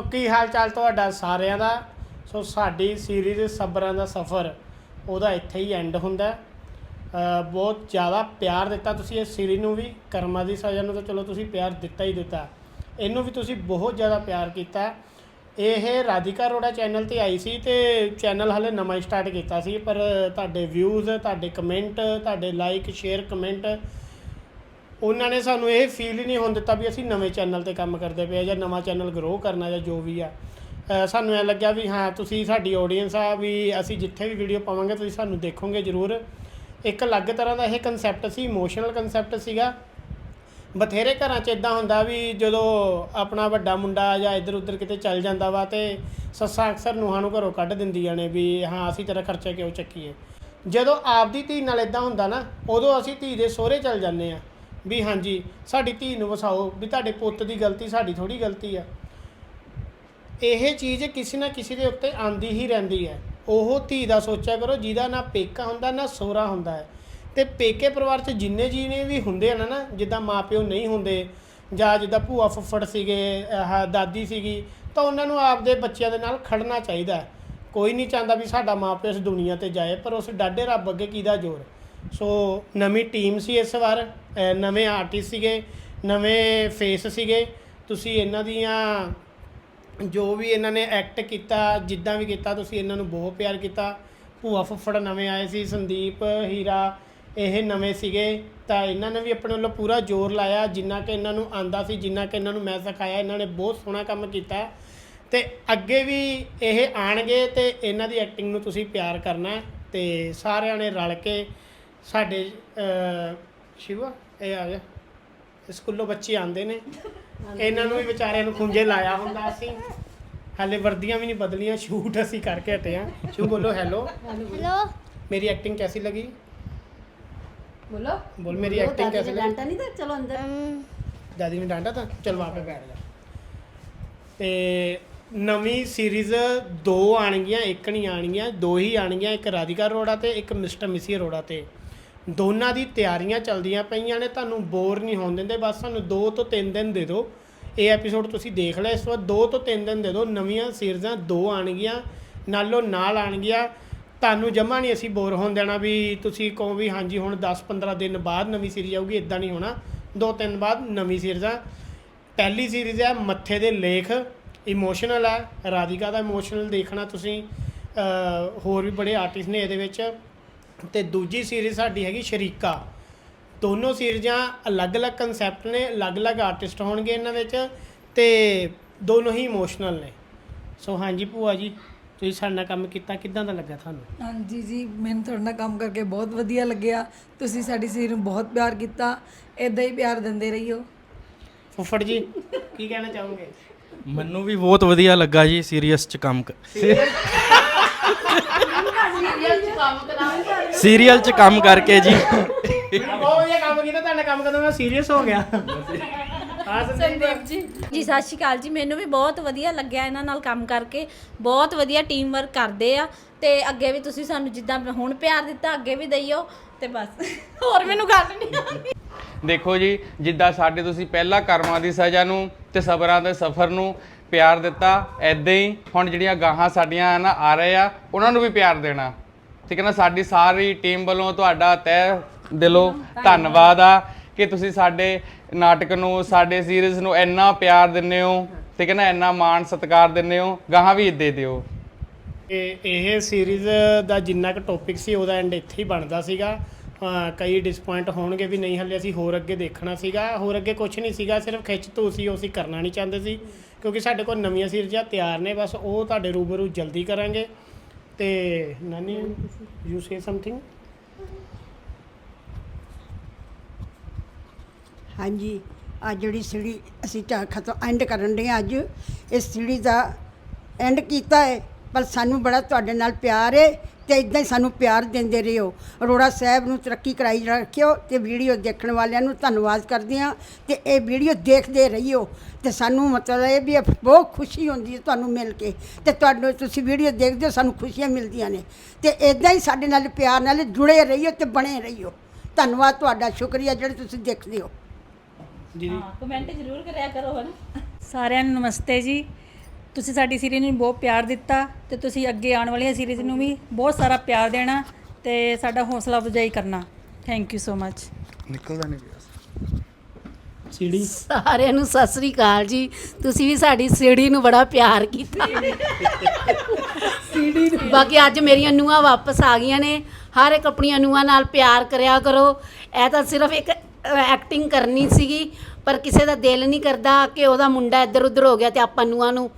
Speaker 7: ਸੋ ਕੀ ਹਾਲ ਚਾਲ ਤੁਹਾਡਾ ਸਾਰਿਆਂ ਦਾ? ਸੋ ਸਾਡੀ ਸੀਰੀਜ਼ ਸਬਰਾਂ ਦਾ ਸਫ਼ਰ, ਉਹਦਾ ਇੱਥੇ ਹੀ ਐਂਡ ਹੁੰਦਾ ਬਹੁਤ ਜ਼ਿਆਦਾ ਪਿਆਰ ਦਿੱਤਾ ਤੁਸੀਂ ਇਸ ਸੀਰੀਜ਼ ਨੂੰ ਵੀ, ਕਰਮਾਂ ਦੀ ਸਜ਼ਾ ਨੂੰ ਤਾਂ ਚਲੋ ਤੁਸੀਂ ਪਿਆਰ ਦਿੱਤਾ ਹੀ ਦਿੱਤਾ। ਇਹਨੂੰ ਵੀ ਤੁਸੀਂ ਬਹੁਤ ਜ਼ਿਆਦਾ ਪਿਆਰ ਕੀਤਾ। ਇਹ ਰਾਧਿਕਾ ਅਰੋੜਾ ਚੈਨਲ ਤੇ ਆਈ ਸੀ ਤੇ ਚੈਨਲ ਹਲੇ ਨਵਾਂ ਹੀ ਸਟਾਰਟ ਕੀਤਾ ਸੀ, ਪਰ ਤੁਹਾਡੇ ਵਿਊਜ਼ ਤੁਹਾਡੇ ਕਮੈਂਟ ਤੁਹਾਡੇ ਲਾਈਕ ਸ਼ੇਅਰ ਕਮੈਂਟ ਉਹਨਾਂ ਨੇ ਸਾਨੂੰ ਇਹ ਫੀਲ ਹੀ ਨਹੀਂ ਹੋਣ ਦਿੱਤਾ ਵੀ ਅਸੀਂ ਨਵੇਂ ਚੈਨਲ ਤੇ ਕੰਮ ਕਰਦੇ ਪਏ ਆ ਜਾਂ ਨਵਾਂ ਚੈਨਲ ਗਰੋ ਕਰਨਾ ਜਾਂ ਜੋ ਵੀ ਆ। ਸਾਨੂੰ ਐ ਲੱਗਿਆ ਵੀ ਹਾਂ, ਤੁਸੀਂ ਸਾਡੀ ਆਡੀਅנס ਆ, ਵੀ ਅਸੀਂ ਜਿੱਥੇ ਵੀ ਵੀਡੀਓ ਪਾਵਾਂਗੇ, ਤੁਸੀਂ ਸਾਨੂੰ ਦੇਖੋਗੇ ਜ਼ਰੂਰ। ਇੱਕ ਅਲੱਗ ਤਰ੍ਹਾਂ ਦਾ ਇਹ ਕਨਸੈਪਟ ਸੀ ਇਮੋਸ਼ਨਲ ਕਨਸੈਪਟ ਸੀਗਾ। ਬਥੇਰੇ ਘਰਾਂ 'ਚ ਇਦਾਂ ਹੁੰਦਾ ਵੀ ਜਦੋਂ ਆਪਣਾ ਵੱਡਾ ਮੁੰਡਾ ਜਾਂ ਇੱਧਰ ਉੱਧਰ ਕਿਤੇ ਚੱਲ ਜਾਂਦਾ ਵਾ ਤੇ ਸੱਸਾਂ ਅਕਸਰ ਨੂੰਹਾਂ ਨੂੰ ਘਰੋਂ ਕੱਢ ਦਿੰਦੀਆਂ ਨੇ ਵੀ ਹਾਂ, ਅਸੀਂ ਤੇਰਾ ਖਰਚਾ ਕਿਉਂ ਚੱਕੀਏ। ਜਦੋਂ ਆਪਦੀ ਧੀ ਨਾਲ ਇਦਾਂ ਹੁੰਦਾ ਨਾ, ਉਦੋਂ ਅਸੀਂ ਧੀ ਦੇ ਸਹੁਰੇ ਚੱਲ ਜਾਂਦੇ ਆ ਵੀ ਹਾਂਜੀ, ਸਾਡੀ ਧੀ ਨੂੰ ਵਸਾਓ, ਵੀ ਤੁਹਾਡੇ ਪੁੱਤ ਦੀ ਗਲਤੀ ਸਾਡੀ ਥੋੜੀ ਗਲਤੀ ਆ। ਇਹ ਚੀਜ਼ ਕਿਸੇ ਨਾ ਕਿਸੇ ਦੇ ਉੱਤੇ ਆਂਦੀ ਹੀ ਰਹਿੰਦੀ ਹੈ। ਉਹ ਧੀ ਦਾ ਸੋਚਿਆ ਕਰੋ, ਜਿਹਦਾ ਨਾ ਪੇਕਾ ਹੁੰਦਾ, ਨਾ ਸੋਹਰਾ ਹੁੰਦਾ ਹੈ। ਤੇ ਪੇਕੇ ਪਰਿਵਾਰ 'ਚ ਜਿੰਨੇ ਜੀਨੇ ਵੀ ਹੁੰਦੇ ਹਨ ਨਾ ਜਿੱਦਾਂ ਮਾਪਿਓ ਨਹੀਂ ਹੁੰਦੇ, ਜਾਂ ਜਿੱਦਾਂ ਭੂਆ ਫੁੱਫੜ ਸੀਗੇ, ਆਹ ਦਾਦੀ ਸੀਗੀ, ਤਾਂ ਉਹਨਾਂ ਨੂੰ ਆਪਦੇ ਬੱਚਿਆਂ ਦੇ ਨਾਲ ਖੜਨਾ ਚਾਹੀਦਾ ਕੋਈ ਨਹੀਂ ਚਾਹੁੰਦਾ ਵੀ ਸਾਡਾ ਮਾਪਿਓ ਇਸ ਦੁਨੀਆ ਤੇ ਜਾਏ, ਪਰ ਉਸ ਡਾਡੇ ਰੱਬ ਅੱਗੇ ਕਿਹਦਾ ਜ਼ੋਰ? ਸੋ ਨਵੀਂ ਟੀਮ ਸੀ ਇਸ ਵਾਰ ਨਵੇਂ ਆਰਟਿਸਟ ਸੀਗੇ, ਨਵੇਂ ਫੇਸ ਸੀਗੇ। ਤੁਸੀਂ ਇਹਨਾਂ ਦੀਆਂ, ਜੋ ਵੀ ਇਹਨਾਂ ਨੇ ਐਕਟ ਕੀਤਾ, ਜਿੱਦਾਂ ਵੀ ਕੀਤਾ, ਤੁਸੀਂ ਇਹਨਾਂ ਨੂੰ ਬਹੁਤ ਪਿਆਰ ਕੀਤਾ। ਭੂਆ ਫੁੱਫੜ ਨਵੇਂ ਆਏ ਸੀ, ਸੰਦੀਪ, ਹੀਰਾ, ਇਹ ਨਵੇਂ ਸੀਗੇ। ਤਾਂ ਇਹਨਾਂ ਨੇ ਵੀ ਆਪਣੇ ਵੱਲੋਂ ਪੂਰਾ ਜ਼ੋਰ ਲਾਇਆ, ਜਿੰਨਾ ਕਿ ਇਹਨਾਂ ਨੂੰ ਆਂਦਾ ਸੀ, ਜਿੰਨਾ ਕਿ ਇਹਨਾਂ ਨੂੰ ਮੈਂ ਸਿਖਾਇਆ, ਇਹਨਾਂ ਨੇ ਬਹੁਤ ਸੋਹਣਾ ਕੰਮ ਕੀਤਾ। ਤੇ ਅੱਗੇ ਵੀ ਇਹ ਆਣਗੇ ਤੇ ਇਹਨਾਂ ਦੀ ਐਕਟਿੰਗ ਨੂੰ ਤੁਸੀਂ ਪਿਆਰ ਕਰਨਾ ਹੈ ਤੇ ਸਾਰਿਆਂ ਨੇ ਰਲ ਕੇ ਸਾਡੇ ਅਹ, ਸ਼ਿਵਾ ਇਹ ਆ ਗਿਆ ਸਕੂਲੋਂ ਬੱਚੇ ਆਉਂਦੇ ਨੇ ਇਹਨਾਂ ਨੂੰ ਵੀ ਵਿਚਾਰਿਆਂ ਨੂੰ ਖੁੰਝੇ ਲਾਇਆ ਹੁੰਦਾ ਅਸੀਂ ਹਾਲੇ ਵਰਦੀਆਂ ਵੀ ਨਹੀਂ ਬਦਲੀਆਂ ਸ਼ੂਟ ਅਸੀਂ ਕਰਕੇ ਹਟੇ ਆ ਸ਼ੂ ਬੋਲੋ ਹੈਲੋ
Speaker 6: हेलो
Speaker 7: मेरी एक्टिंग कैसी लगी
Speaker 5: ਬੋਲੋ
Speaker 7: बोल मेरी एक्टिंग कैसी लगी
Speaker 5: ਡਾਂਟਾ ਨਹੀਂ ਤਾਂ ਚਲੋ ਅੰਦਰ
Speaker 7: दादी ने डांटा था चल वहाँ पे बैठ जा ਤੇ ਨਵੀਂ ਸੀਰੀਜ਼ ਦੋ ਆਣਗੀਆਂ ਇੱਕ ਨਹੀਂ ਆਣਗੀਆਂ ਦੋ ਹੀ ਆਣਗੀਆਂ ਇੱਕ ਰਾਧਿਕਾ ਅਰੋੜਾ ਤੇ ਇੱਕ ਮਿਸਟਰ ਮਿਸੀ ਅਰੋੜਾ ਤੇ ਦੋਨਾਂ ਦੀ ਤਿਆਰੀਆਂ ਚੱਲਦੀਆਂ ਪਈਆਂ ਨੇ, ਤੁਹਾਨੂੰ ਬੋਰ ਨਹੀਂ ਹੋਣ ਦਿੰਦੇ, ਬਸ ਸਾਨੂੰ 2 ਤੋਂ 3 ਦਿਨ ਦੇ ਦਿਓ। ਇਹ ਐਪੀਸੋਡ ਤੁਸੀਂ ਦੇਖ ਲਿਆ, ਇਸ ਵਾਰ 2 ਤੋਂ 3 ਦਿਨ ਦੇ ਦਿਓ, ਨਵੀਆਂ ਸੀਰੀਜ਼ਾਂ ਦੋ ਆਣਗੀਆਂ ਨਾਲੋਂ ਨਾਲ ਆਣਗੀਆਂ ਤੁਹਾਨੂੰ ਜਮਾ ਨਹੀਂ ਅਸੀਂ ਬੋਰ ਹੋਣ ਦੇਣਾ ਵੀ ਤੁਸੀਂ ਕਹੋ ਵੀ ਹਾਂਜੀ, ਹੁਣ 10-15 ਦਿਨ ਬਾਅਦ ਨਵੀਂ ਸੀਰੀਜ਼ ਆਊਗੀ ਇਦਾਂ ਨਹੀਂ ਹੋਣਾ। ਦੋ ਤਿੰਨ ਬਾਅਦ ਨਵੀਂ ਸੀਰੀਜ਼ ਆ ਪਹਿਲੀ ਸੀਰੀਜ਼ ਹੈ ਮੱਥੇ ਦੇ ਲੇਖ ਇਮੋਸ਼ਨਲ ਹੈ ਰਾਧਿਕਾ ਦਾ ਇਮੋਸ਼ਨਲ ਦੇਖਣਾ ਤੁਸੀਂ। ਹੋਰ ਵੀ ਬੜੇ ਆਰਟਿਸਟ ਨੇ ਇਹਦੇ ਵਿੱਚ। ਤੇ ਦੂਜੀ ਸੀਰੀਜ਼ ਸਾਡੀ ਹੈਗੀ ਸ਼ਰੀਕਾ। ਦੋਨੋਂ ਸੀਰੀਜ਼ਾਂ ਅਲੱਗ-ਅਲੱਗ ਕਨਸੈਪਟ ਨੇ ਅਲੱਗ-ਅਲੱਗ ਆਰਟਿਸਟ ਹੋਣਗੇ ਇਹਨਾਂ ਵਿੱਚ ਤੇ ਦੋਨੋਂ ਹੀ ਇਮੋਸ਼ਨਲ ਨੇ। ਸੋ ਹਾਂਜੀ ਭੂਆ ਜੀ ਤੁਸੀਂ ਸਾਡੇ ਨਾਲ ਕੰਮ ਕੀਤਾ ਕਿੱਦਾਂ ਦਾ ਲੱਗਾ ਤੁਹਾਨੂੰ?
Speaker 1: ਹਾਂਜੀ ਜੀ ਮੈਨੂੰ ਤੁਹਾਡੇ ਨਾਲ ਕੰਮ ਕਰਕੇ ਬਹੁਤ ਵਧੀਆ ਲੱਗਿਆ। ਤੁਸੀਂ ਸਾਡੀ ਸੀਰੀਜ਼ ਨੂੰ ਬਹੁਤ ਪਿਆਰ ਕੀਤਾ ਇਦਾਂ ਹੀ ਪਿਆਰ ਦਿੰਦੇ ਰਹੀਓ।
Speaker 7: ਫੁੱਫੜ ਜੀ ਕੀ ਕਹਿਣਾ ਚਾਹੋਗੇ?
Speaker 2: ਮੈਨੂੰ ਵੀ ਬਹੁਤ ਵਧੀਆ ਲੱਗਾ ਜੀ ਸੀਰੀਅਸ ਚ ਕੰਮ ਸੀਰੀਅਲ ਚ ਕੰਮ ਕਰਕੇ ਜੀ।
Speaker 7: ਬਹੁਤ ਵਧੀਆ ਕੰਮ ਕੀਤਾ ਤੁਹਾਡਾ ਕੰਮ ਕਦੋਂ ਮੈਂ ਸੀਰੀਅਸ ਹੋ ਗਿਆ। ਹਾਂ ਸੰਦੀਪ
Speaker 3: ਜੀ। ਜੀ ਸਤਿ ਸ਼੍ਰੀ ਅਕਾਲ ਜੀ। ਮੈਨੂੰ ਵੀ ਬਹੁਤ ਵਧੀਆ ਲੱਗਿਆ ਇਹਨਾਂ ਨਾਲ ਕੰਮ ਕਰਕੇ। ਬਹੁਤ ਵਧੀਆ ਟੀਮ ਵਰਕ ਕਰਦੇ ਆ। ਤੇ ਅੱਗੇ ਵੀ ਤੁਸੀਂ ਸਾਨੂੰ ਜਿੱਦਾਂ ਹੁਣ ਪਿਆਰ ਦਿੱਤਾ ਅੱਗੇ ਵੀ ਦਈਓ। ਤੇ ਬਸ। ਹੋਰ ਮੈਨੂੰ ਗੱਲ ਨਹੀਂ ਆਉਂਦੀ।
Speaker 10: ਦੇਖੋ ਜੀ ਜਿੱਦਾਂ ਸਾਡੇ ਤੁਸੀਂ ਪਹਿਲਾਂ ਕਰਮਾਂ ਦੀ ਸਜ਼ਾ ਨੂੰ ਤੇ ਸਬਰਾਂ ਦੇ ਸਫ਼ਰ ਨੂੰ ਪਿਆਰ ਦਿੱਤਾ ਐਦਾਂ ਹੀ ਹੁਣ ਜਿਹੜੀਆਂ ਗਾਹਾਂ ਸਾਡੀਆਂ ਨਾ ਆ ਰਹੇ ਆ ਉਹਨਾਂ ਨੂੰ ਵੀ ਪਿਆਰ ਦੇਣਾ। ਠੀਕ ਹੈ ਨਾ, ਸਾਡੀ ਸਾਰੀ ਟੀਮ ਵੱਲੋਂ ਤੁਹਾਡਾ ਤਹਿ ਦਿਲੋਂ ਧੰਨਵਾਦ ਆ ਕਿ ਤੁਸੀਂ ਸਾਡੇ ਨਾਟਕ ਨੂੰ, ਸਾਡੇ ਸੀਰੀਜ਼ ਨੂੰ ਇੰਨਾ ਪਿਆਰ ਦਿੰਦੇ ਹੋ, ਠੀਕ ਹੈ ਨਾ, ਇੰਨਾ ਮਾਣ ਸਤਿਕਾਰ ਦਿੰਦੇ ਹੋ, ਗਾਹਾਂ ਵੀ ਇੱਦੇ ਦਿਓ।
Speaker 7: ਇਹ ਇਹ ਸੀਰੀਜ਼ ਦਾ ਜਿੰਨਾ ਕੁ ਟੌਪਿਕ ਸੀ, ਉਹਦਾ ਐਂਡ ਇੱਥੇ ਹੀ ਬਣਦਾ ਸੀਗਾ। ਕਈ ਡਿਸਪਾਇੰਟ ਹੋਣਗੇ ਵੀ ਨਹੀਂ, ਹਲੇ ਅਸੀਂ ਹੋਰ ਅੱਗੇ ਦੇਖਣਾ ਸੀਗਾ। ਹੋਰ ਅੱਗੇ ਕੁਝ ਨਹੀਂ ਸੀਗਾ, ਸਿਰਫ ਖਿੱਚ ਧੂ ਸੀ, ਉਹ ਅਸੀਂ ਕਰਨਾ ਨਹੀਂ ਚਾਹੁੰਦੇ ਸੀ। ਕਿਉਂਕਿ ਸਾਡੇ ਕੋਲ ਨਵੀਆਂ ਸੀਰੀਜ਼ਾਂ ਤਿਆਰ ਨੇ, ਬਸ ਉਹ ਤੁਹਾਡੇ ਰੂਬਰੂ ਜਲਦੀ ਕਰਾਂਗੇ। ਤੇ ਨਾਨੀ ਯੂ ਸੇ ਸਮਥਿੰਗ
Speaker 4: ਹਾਂਜੀ, ਅੱਜ ਜਿਹੜੀ ਸੀੜੀ ਅਸੀਂ ਚਾ ਖਤਮ ਐਂਡ ਕਰਨ ਦੇ ਅੱਜ, ਇਸ ਸੀੜੀ ਦਾ ਐਂਡ ਕੀਤਾ ਹੈ, ਪਰ ਸਾਨੂੰ ਬੜਾ ਤੁਹਾਡੇ ਨਾਲ ਪਿਆਰ ਹੈ ਤੇ ਇਦਾਂ ਹੀ ਸਾਨੂੰ ਪਿਆਰ ਦਿੰਦੇ ਰਹੋ ਅਰੋੜਾ ਸਾਹਿਬ ਨੂੰ ਤਰੱਕੀ ਕਰਾਈ ਰੱਖਿਓ ਤੇ ਵੀਡੀਓ ਦੇਖਣ ਵਾਲਿਆਂ ਨੂੰ ਧੰਨਵਾਦ ਕਰਦੀ ਹਾਂ ਤੇ ਇਹ ਵੀਡੀਓ ਦੇਖਦੇ ਰਹੀਓ ਤੇ ਸਾਨੂੰ ਮਤਲਬ ਇਹ ਵੀ ਬਹੁਤ ਖੁਸ਼ੀ ਹੁੰਦੀ ਹੈ ਤੁਹਾਨੂੰ ਮਿਲ ਕੇ ਤੇ ਤੁਹਾਨੂੰ ਤੁਸੀਂ ਵੀਡੀਓ ਦੇਖਦੇ ਹੋ ਸਾਨੂੰ ਖੁਸ਼ੀਆਂ ਮਿਲਦੀਆਂ ਨੇ। ਤੇ ਇਦਾਂ ਹੀ ਸਾਡੇ ਨਾਲ ਪਿਆਰ ਨਾਲ ਜੁੜੇ ਰਹੀਓ ਤੇ ਬਣੇ ਰਹੀਓ। ਧੰਨਵਾਦ ਤੁਹਾਡਾ ਸ਼ੁਕਰੀਆ ਜਿਹੜੇ ਤੁਸੀਂ ਦੇਖਦੇ ਹੋ।
Speaker 3: ਕਮੈਂਟ ਜ਼ਰੂਰ ਕਰਿਆ ਕਰੋ ਹਨ ਸਾਰਿਆਂ ਨੂੰ ਨਮਸਤੇ ਜੀ। ਤੁਸੀਂ ਸਾਡੀ ਸੀਰੀਜ਼ ਨੂੰ ਬਹੁਤ ਪਿਆਰ ਦਿੱਤਾ ਤੇ ਤੁਸੀਂ ਅੱਗੇ ਆਉਣ ਵਾਲੀਆਂ ਸੀਰੀਜ਼ ਨੂੰ ਵੀ ਬਹੁਤ ਸਾਰਾ ਪਿਆਰ ਦੇਣਾ ਤੇ ਸਾਡਾ ਹੌਸਲਾ ਅਫਜ਼ਾਈ ਕਰਨਾ। Thank you so. ਮਚ
Speaker 7: ਸੀੜੀ?
Speaker 5: ਸਾਰਿਆਂ ਨੂੰ ਸਤਿ ਸ੍ਰੀ ਅਕਾਲ ਜੀ। ਤੁਸੀਂ ਵੀ ਸਾਡੀ ਸੀੜੀ ਨੂੰ ਬੜਾ ਪਿਆਰ ਕੀਤਾ। ਸੀੜੀ ਬਾਕੀ ਅੱਜ ਮੇਰੀਆਂ ਨੂੰਹਾਂ ਵਾਪਸ ਆ ਗਈਆਂ ਨੇ। ਹਰ ਇੱਕ ਆਪਣੀਆਂ ਨੂੰਹਾਂ ਨਾਲ ਪਿਆਰ ਕਰਿਆ ਕਰੋ। ਇਹ ਤਾਂ ਸਿਰਫ ਇੱਕ ਐਕਟਿੰਗ ਕਰਨੀ ਸੀਗੀ ਪਰ ਕਿਸੇ ਦਾ ਦਿਲ ਨਹੀਂ ਕਰਦਾ ਕਿ ਉਹਦਾ ਮੁੰਡਾ ਇੱਧਰ ਉੱਧਰ ਹੋ ਗਿਆ ਤੇ ਆਪਾਂ ਨੂੰਹਾਂ ਨੂੰ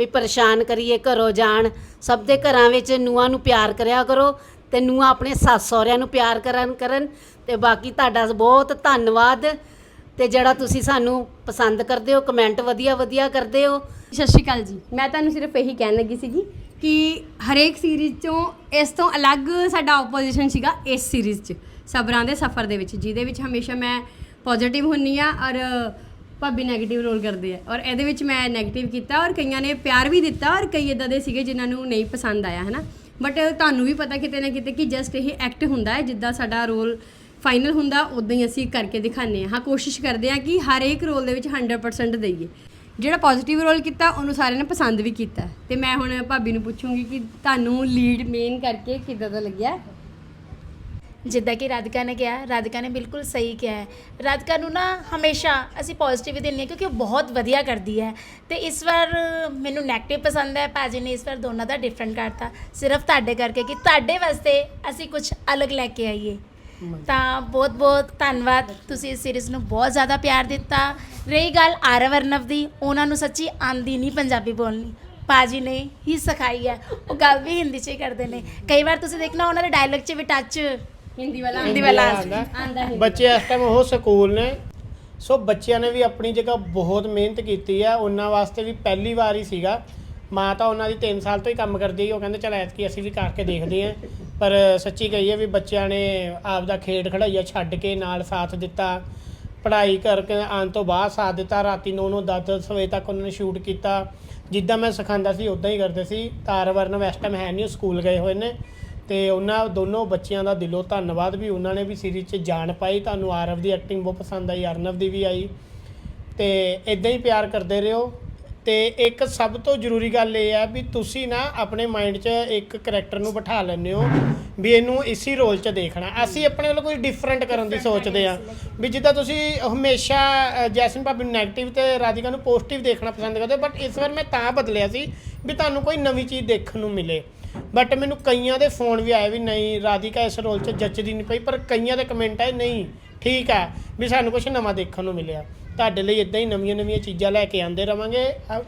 Speaker 5: ਵੀ ਪਰੇਸ਼ਾਨ ਕਰੀਏ, ਘਰੋਂ ਜਾਣ। ਸਭ ਦੇ ਘਰਾਂ ਵਿੱਚ ਨੂੰਹਾਂ ਨੂੰ ਪਿਆਰ ਕਰਿਆ ਕਰੋ ਤੇ ਨੂੰਹਾਂ ਆਪਣੇ ਸੱਸ ਸਹੁਰਿਆਂ ਨੂੰ ਪਿਆਰ ਕਰਨ ਕਰਨ। ਤੇ ਬਾਕੀ ਤੁਹਾਡਾ ਬਹੁਤ ਧੰਨਵਾਦ। ਤੇ ਜਿਹੜਾ ਤੁਸੀਂ ਸਾਨੂੰ ਪਸੰਦ ਕਰਦੇ ਹੋ, ਕਮੈਂਟ ਵਧੀਆ ਵਧੀਆ ਕਰਦੇ ਹੋ।
Speaker 9: ਸਤਿ ਸ਼੍ਰੀ ਅਕਾਲ ਜੀ। ਮੈਂ ਤੁਹਾਨੂੰ ਸਿਰਫ ਇਹੀ ਕਹਿਣ ਲੱਗੀ ਸੀਗੀ ਕਿ ਹਰੇਕ ਸੀਰੀਜ਼ ਚੋਂ ਇਸ ਤੋਂ ਅਲੱਗ ਸਾਡਾ ਆਪੋਜੀਸ਼ਨ ਸੀਗਾ ਇਸ ਸੀਰੀਜ਼ 'ਚ, ਸਬਰਾਂ ਦੇ ਸਫ਼ਰ ਦੇ ਵਿੱਚ, ਜਿਹਦੇ ਵਿੱਚ ਹਮੇਸ਼ਾ ਮੈਂ ਪੋਜ਼ਿਟਿਵ ਹੁੰਨੀ ਆ ਔਰ ਭਾਬੀ 네ਗੇਟਿਵ ਰੋਲ ਕਰਦੇ ਆ। ਔਰ ਇਹਦੇ ਵਿੱਚ ਮੈਂ 네ਗੇਟਿਵ ਕੀਤਾ ਔਰ ਕਈਆਂ ਨੇ ਪਿਆਰ ਵੀ ਦਿੱਤਾ ਔਰ ਕਈ ਇਦਾਂ ਦੇ ਸੀਗੇ ਜਿਨ੍ਹਾਂ ਨੂੰ ਨਹੀਂ ਪਸੰਦ ਆਇਆ, ਹਨਾ? ਬਟ ਤੁਹਾਨੂੰ ਵੀ ਪਤਾ ਕਿਤੇ ਨਾ ਕਿਤੇ ਕਿ ਜਸਟ ਇਹ ਐਕਟ ਹੁੰਦਾ ਹੈ, ਜਿੱਦਾਂ ਸਾਡਾ ਰੋਲ ਫਾਈਨਲ ਹੁੰਦਾ ਉਦਾਂ ਹੀ ਅਸੀਂ ਕਰਕੇ ਦਿਖਾਉਂਦੇ ਹਾਂ। ਹਾਂ, ਕੋਸ਼ਿਸ਼ ਕਰਦੇ ਹਾਂ ਕਿ ਹਰ ਇੱਕ ਰੋਲ ਦੇ ਵਿੱਚ 100% ਦਈਏ। ਜਿਹੜਾ ਪੋਜ਼ਿਟਿਵ ਰੋਲ ਕੀਤਾ, ਉਹਨੂੰ ਸਾਰਿਆਂ ਨੇ ਪਸੰਦ ਵੀ ਕੀਤਾ। ਤੇ ਮੈਂ ਹੁਣ ਭਾਬੀ ਨੂੰ ਪੁੱਛੂੰਗੀ ਕਿ ਤੁਹਾਨੂੰ ਲੀਡ ਮੇਨ ਕਰਕੇ ਕਿੱਦਾਂ ਦਾ ਲੱਗਿਆ?
Speaker 6: ਜਿੱਦਾਂ ਕਿ ਰਾਧਿਕਾ ਨੇ ਕਿਹਾ, ਰਾਧਿਕਾ ਨੇ ਬਿਲਕੁਲ ਸਹੀ ਕਿਹਾ ਹੈ। ਰਾਧਿਕਾ ਨੂੰ ਨਾ ਹਮੇਸ਼ਾ ਅਸੀਂ ਪੋਜ਼ਿਟਿਵ ਹੀ ਦਿੰਦੇ ਹਾਂ ਕਿਉਂਕਿ ਉਹ ਬਹੁਤ ਵਧੀਆ ਕਰਦੀ ਹੈ। ਤੇ ਇਸ ਵਾਰ ਮੈਨੂੰ 네ਗੇਟਿਵ ਪਸੰਦ ਹੈ, ਭਾਜੀ ਨੇ ਇਸ ਵਾਰ ਦੋਨਾਂ ਦਾ ਡਿਫਰੈਂਟ ਕਰਤਾ। ਸਿਰਫ ਤੁਹਾਡੇ ਕਰਕੇ ਕਿ ਤੁਹਾਡੇ ਵਾਸਤੇ ਅਸੀਂ ਕੁਝ ਅਲੱਗ ਲੈ ਕੇ ਆਈਏ। ਤਾਂ ਬਹੁਤ ਬਹੁਤ ਧੰਨਵਾਦ। ਤੁਸੀਂ ਇਸ ਸੀਰੀਜ਼ ਨੂੰ ਬਹੁਤ ਜ਼ਿਆਦਾ ਪਿਆਰ ਦਿੱਤਾ। ਰਹੀ ਗੱਲ ਆਰਵ ਅਰਨਵ ਦੀ, ਉਹਨਾਂ ਨੂੰ ਸੱਚੀ ਆਂਦੀ ਨਹੀਂ ਪੰਜਾਬੀ ਬੋਲਣੀ। ਪਾਜੀ ਨੇ ਹੀ ਸਿਖਾਈ ਹੈ। ਉਹ ਗੱਲ ਵੀ ਹਿੰਦੀ 'ਚ ਹੀ ਕਰਦੇ ਨੇ। ਕਈ ਵਾਰ ਤੁਸੀਂ ਦੇਖਣਾ, ਉਹਨਾਂ ਦੇ ਡਾਇਲੌਗ 'ਚ ਵੀ ਟੱਚ
Speaker 9: ਹਿੰਦੀ ਵਾਲਾ
Speaker 6: ਹਿੰਦੀ ਵਾਲਾ।
Speaker 9: ਆਂਦਾ ਹੈ
Speaker 7: ਬੱਚੇ ਇਸ ਟਾਈਮ ਉਹ ਸਕੂਲ ਨੇ। ਸੋ ਬੱਚਿਆਂ ਨੇ ਵੀ ਆਪਣੀ ਜਗ੍ਹਾ ਬਹੁਤ ਮਿਹਨਤ ਕੀਤੀ ਆ। ਉਹਨਾਂ ਵਾਸਤੇ ਵੀ ਪਹਿਲੀ ਵਾਰ ਹੀ ਸੀਗਾ। ਮਾਂ ਤਾਂ ਉਹਨਾਂ ਦੀ 3 ਸਾਲ ਤੋਂ ਹੀ ਕੰਮ ਕਰਦੀ ਹੈ ਉਹ ਕਹਿੰਦੇ ਚਲ ਐਤਕੀ ਅਸੀਂ ਵੀ ਕਰਕੇ ਦੇਖਦੇ ਹਾਂ। ਪਰ ਸੱਚੀ ਕਹੀਏ ਵੀ ਬੱਚਿਆਂ ਨੇ ਆਪ ਦਾ ਖੇਡ ਖੜਾਈਆ ਛੱਡ ਕੇ ਨਾਲ ਸਾਥ ਦਿੱਤਾ। ਪੜ੍ਹਾਈ ਕਰਕੇ ਆਉਣ ਤੋਂ ਬਾਅਦ ਸਾਥ ਦਿੱਤਾ। ਰਾਤੀ 9-9 10-10 ਵਜੇ ਤੱਕ ਉਹਨਾਂ ਨੇ ਸ਼ੂਟ ਕੀਤਾ। ਜਿੱਦਾਂ ਮੈਂ ਸਿਖਾਉਂਦਾ ਸੀ ਉਦਾਂ ਹੀ ਕਰਦੇ ਸੀ। ਤਾਰਵਰਨ ਇਸ ਟਾਈਮ ਹੈ ਨਹੀਂ ਸਕੂਲ ਗਏ ਹੋਏ ਨੇ। ਤੇ ਉਹਨਾਂ ਦੋਨੋਂ ਬੱਚਿਆਂ ਦਾ ਦਿਲੋਂ ਧੰਨਵਾਦ ਵੀ ਉਹਨਾਂ ਨੇ ਵੀ ਸੀਰੀਜ਼ 'ਚ ਜਾਣ ਪਾਈ। ਤੁਹਾਨੂੰ ਆਰਵ ਦੀ ਐਕਟਿੰਗ ਬਹੁਤ ਪਸੰਦ ਆਈ ਅਰਨਵ ਦੀ ਵੀ ਆਈ। ਤੇ ਇਦਾਂ ਹੀ ਪਿਆਰ ਕਰਦੇ ਰਹੋ। ਤੇ ਇੱਕ ਸਭ ਤੋਂ ਜ਼ਰੂਰੀ ਗੱਲ ਇਹ ਹੈ ਵੀ ਤੁਸੀਂ ਨਾ ਆਪਣੇ ਮਾਈਂਡ 'ਚ ਇੱਕ ਕੈਰੈਕਟਰ ਨੂੰ ਬਿਠਾ ਲੈਂਦੇ ਹੋ ਵੀ ਇਹਨੂੰ ਇਸੇ ਰੋਲ 'ਚ ਦੇਖਣਾ। ਅਸੀਂ ਆਪਣੇ ਵੱਲੋਂ ਕੋਈ ਡਿਫਰੈਂਟ ਕਰਨ ਦੀ ਸੋਚਦੇ ਆ ਵੀ ਜਿੱਦਾਂ ਤੁਸੀਂ ਹਮੇਸ਼ਾ ਅ, ਜੈਸਮੀਨ ਭਾਬੀ ਨੂੰ 네ਗੇਟਿਵ ਤੇ ਰਾਧਿਕਾ ਨੂੰ ਪੋਜ਼ਿਟਿਵ ਦੇਖਣਾ ਪਸੰਦ ਕਰਦੇ ਬਟ ਇਸ ਵਾਰ ਮੈਂ ਤਾਂ ਬਦਲਿਆ ਸੀ ਵੀ ਤੁਹਾਨੂੰ ਕੋਈ ਨਵੀਂ ਚੀਜ਼ ਦੇਖਣ ਨੂੰ ਮਿਲੇ। ਬਟ ਮੈਨੂੰ ਕਈਆਂ ਦੇ ਫੋਨ ਵੀ ਆਏ ਵੀ ਨਹੀਂ, ਰਾਧਿਕਾ ਇਸ ਰੋਲ 'ਚ ਜੱਚਦੀ ਨਹੀਂ ਪਈ, ਪਰ ਕਈਆਂ ਦੇ ਕਮੈਂਟ ਆਏ, ਨਹੀਂ, ਠੀਕ ਆ ਵੀ ਸਾਨੂੰ ਕੁਝ ਨਵਾਂ ਦੇਖਣ ਨੂੰ ਮਿਲਿਆ। ਤੁਹਾਡੇ ਲਈ ਇਦਾਂ ਹੀ ਨਵੀਆਂ ਨਵੀਆਂ ਚੀਜ਼ਾਂ ਲੈ ਕੇ ਆਉਂਦੇ ਰਵਾਂਗੇ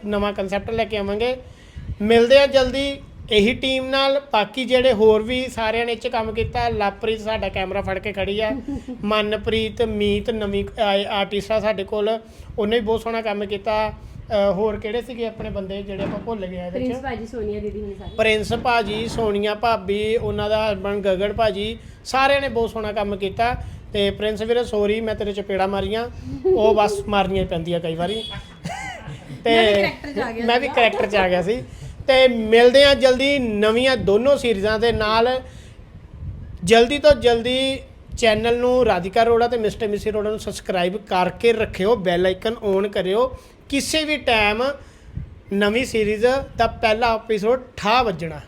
Speaker 7: ਨਵਾਂ ਕਨਸੈਪਟ ਲੈ ਕੇ ਆਵਾਂਗੇ। ਮਿਲਦੇ ਆ ਜਲਦੀ, ਇਹੀ ਟੀਮ ਨਾਲ। ਬਾਕੀ ਜਿਹੜੇ ਹੋਰ ਵੀ ਸਾਰਿਆਂ ਨੇ ਇਹ 'ਚ ਕੰਮ ਕੀਤਾ ਲਵਪ੍ਰੀਤ ਸਾਡਾ ਕੈਮਰਾ ਫੜ ਕੇ ਖੜੀ ਆ। ਮਨਪ੍ਰੀਤ, ਮੀਤ, ਨਵੀਂ ਆਰਟਿਸਟ ਆ ਸਾਡੇ ਕੋਲ। ਉਹਨੇ ਵੀ ਬਹੁਤ ਸੋਹਣਾ ਕੰਮ ਕੀਤਾ। ਹੋਰ ਕਿਹੜੇ ਸੀਗੇ ਆਪਣੇ ਬੰਦੇ ਜਿਹੜੇ ਆਪਾਂ ਭੁੱਲ ਗਏ ਇਹਦੇ 'ਚ?
Speaker 9: ਪ੍ਰਿੰਸ ਭਾਜੀ ਸੋਨੀਆ ਦੀਦੀ ਹੁਣ ਸਾਰੇ।
Speaker 7: ਪ੍ਰਿੰਸ ਭਾਜੀ ਸੋਨੀਆ ਭਾਬੀ ਉਹਨਾਂ ਦਾ ਹਸਬੰਡ ਗਗਨ ਭਾਜੀ ਸਾਰਿਆਂ ਨੇ ਬਹੁਤ ਸੋਹਣਾ ਕੰਮ ਕੀਤਾ। ਤੇ ਪ੍ਰਿੰਸ ਵੀਰੇ ਸੋਰੀ ਮੈਂ ਤੇਰੇ ਚਪੇੜਾ ਮਾਰੀਆਂ। ਉਹ ਬਸ ਮਾਰਨੀਆਂ ਹੀ ਪੈਂਦੀਆਂ ਕਈ ਵਾਰੀ। ਤੇ ਮੈਂ ਵੀ ਕਰੈਕਟਰ 'ਚ ਆ ਗਿਆ ਸੀ। ਤੇ ਮਿਲਦੇ ਆ ਜਲਦੀ ਨਵੀਆਂ ਦੋਨੋਂ ਸੀਰੀਜ਼ਾਂ ਦੇ ਨਾਲ। ਜਲਦੀ ਤੋਂ ਜਲਦੀ ਚੈਨਲ ਨੂੰ ਰਾਧਿਕਾ ਅਰੋੜਾ ਤੇ ਮਿਸਟਰ ਮਿਸੀ ਅਰੋੜਾ ਨੂੰ ਸਬਸਕ੍ਰਾਈਬ ਕਰਕੇ ਰੱਖਿਓ ਬੈਲ ਆਈਕਨ ਔਨ ਕਰਿਓ। ਕਿਸੇ ਵੀ ਟਾਈਮ ਨਵੀਂ ਸੀਰੀਜ਼ ਦਾ ਪਹਿਲਾ ਐਪੀਸੋਡ ਠਾ ਵੱਜਣਾ।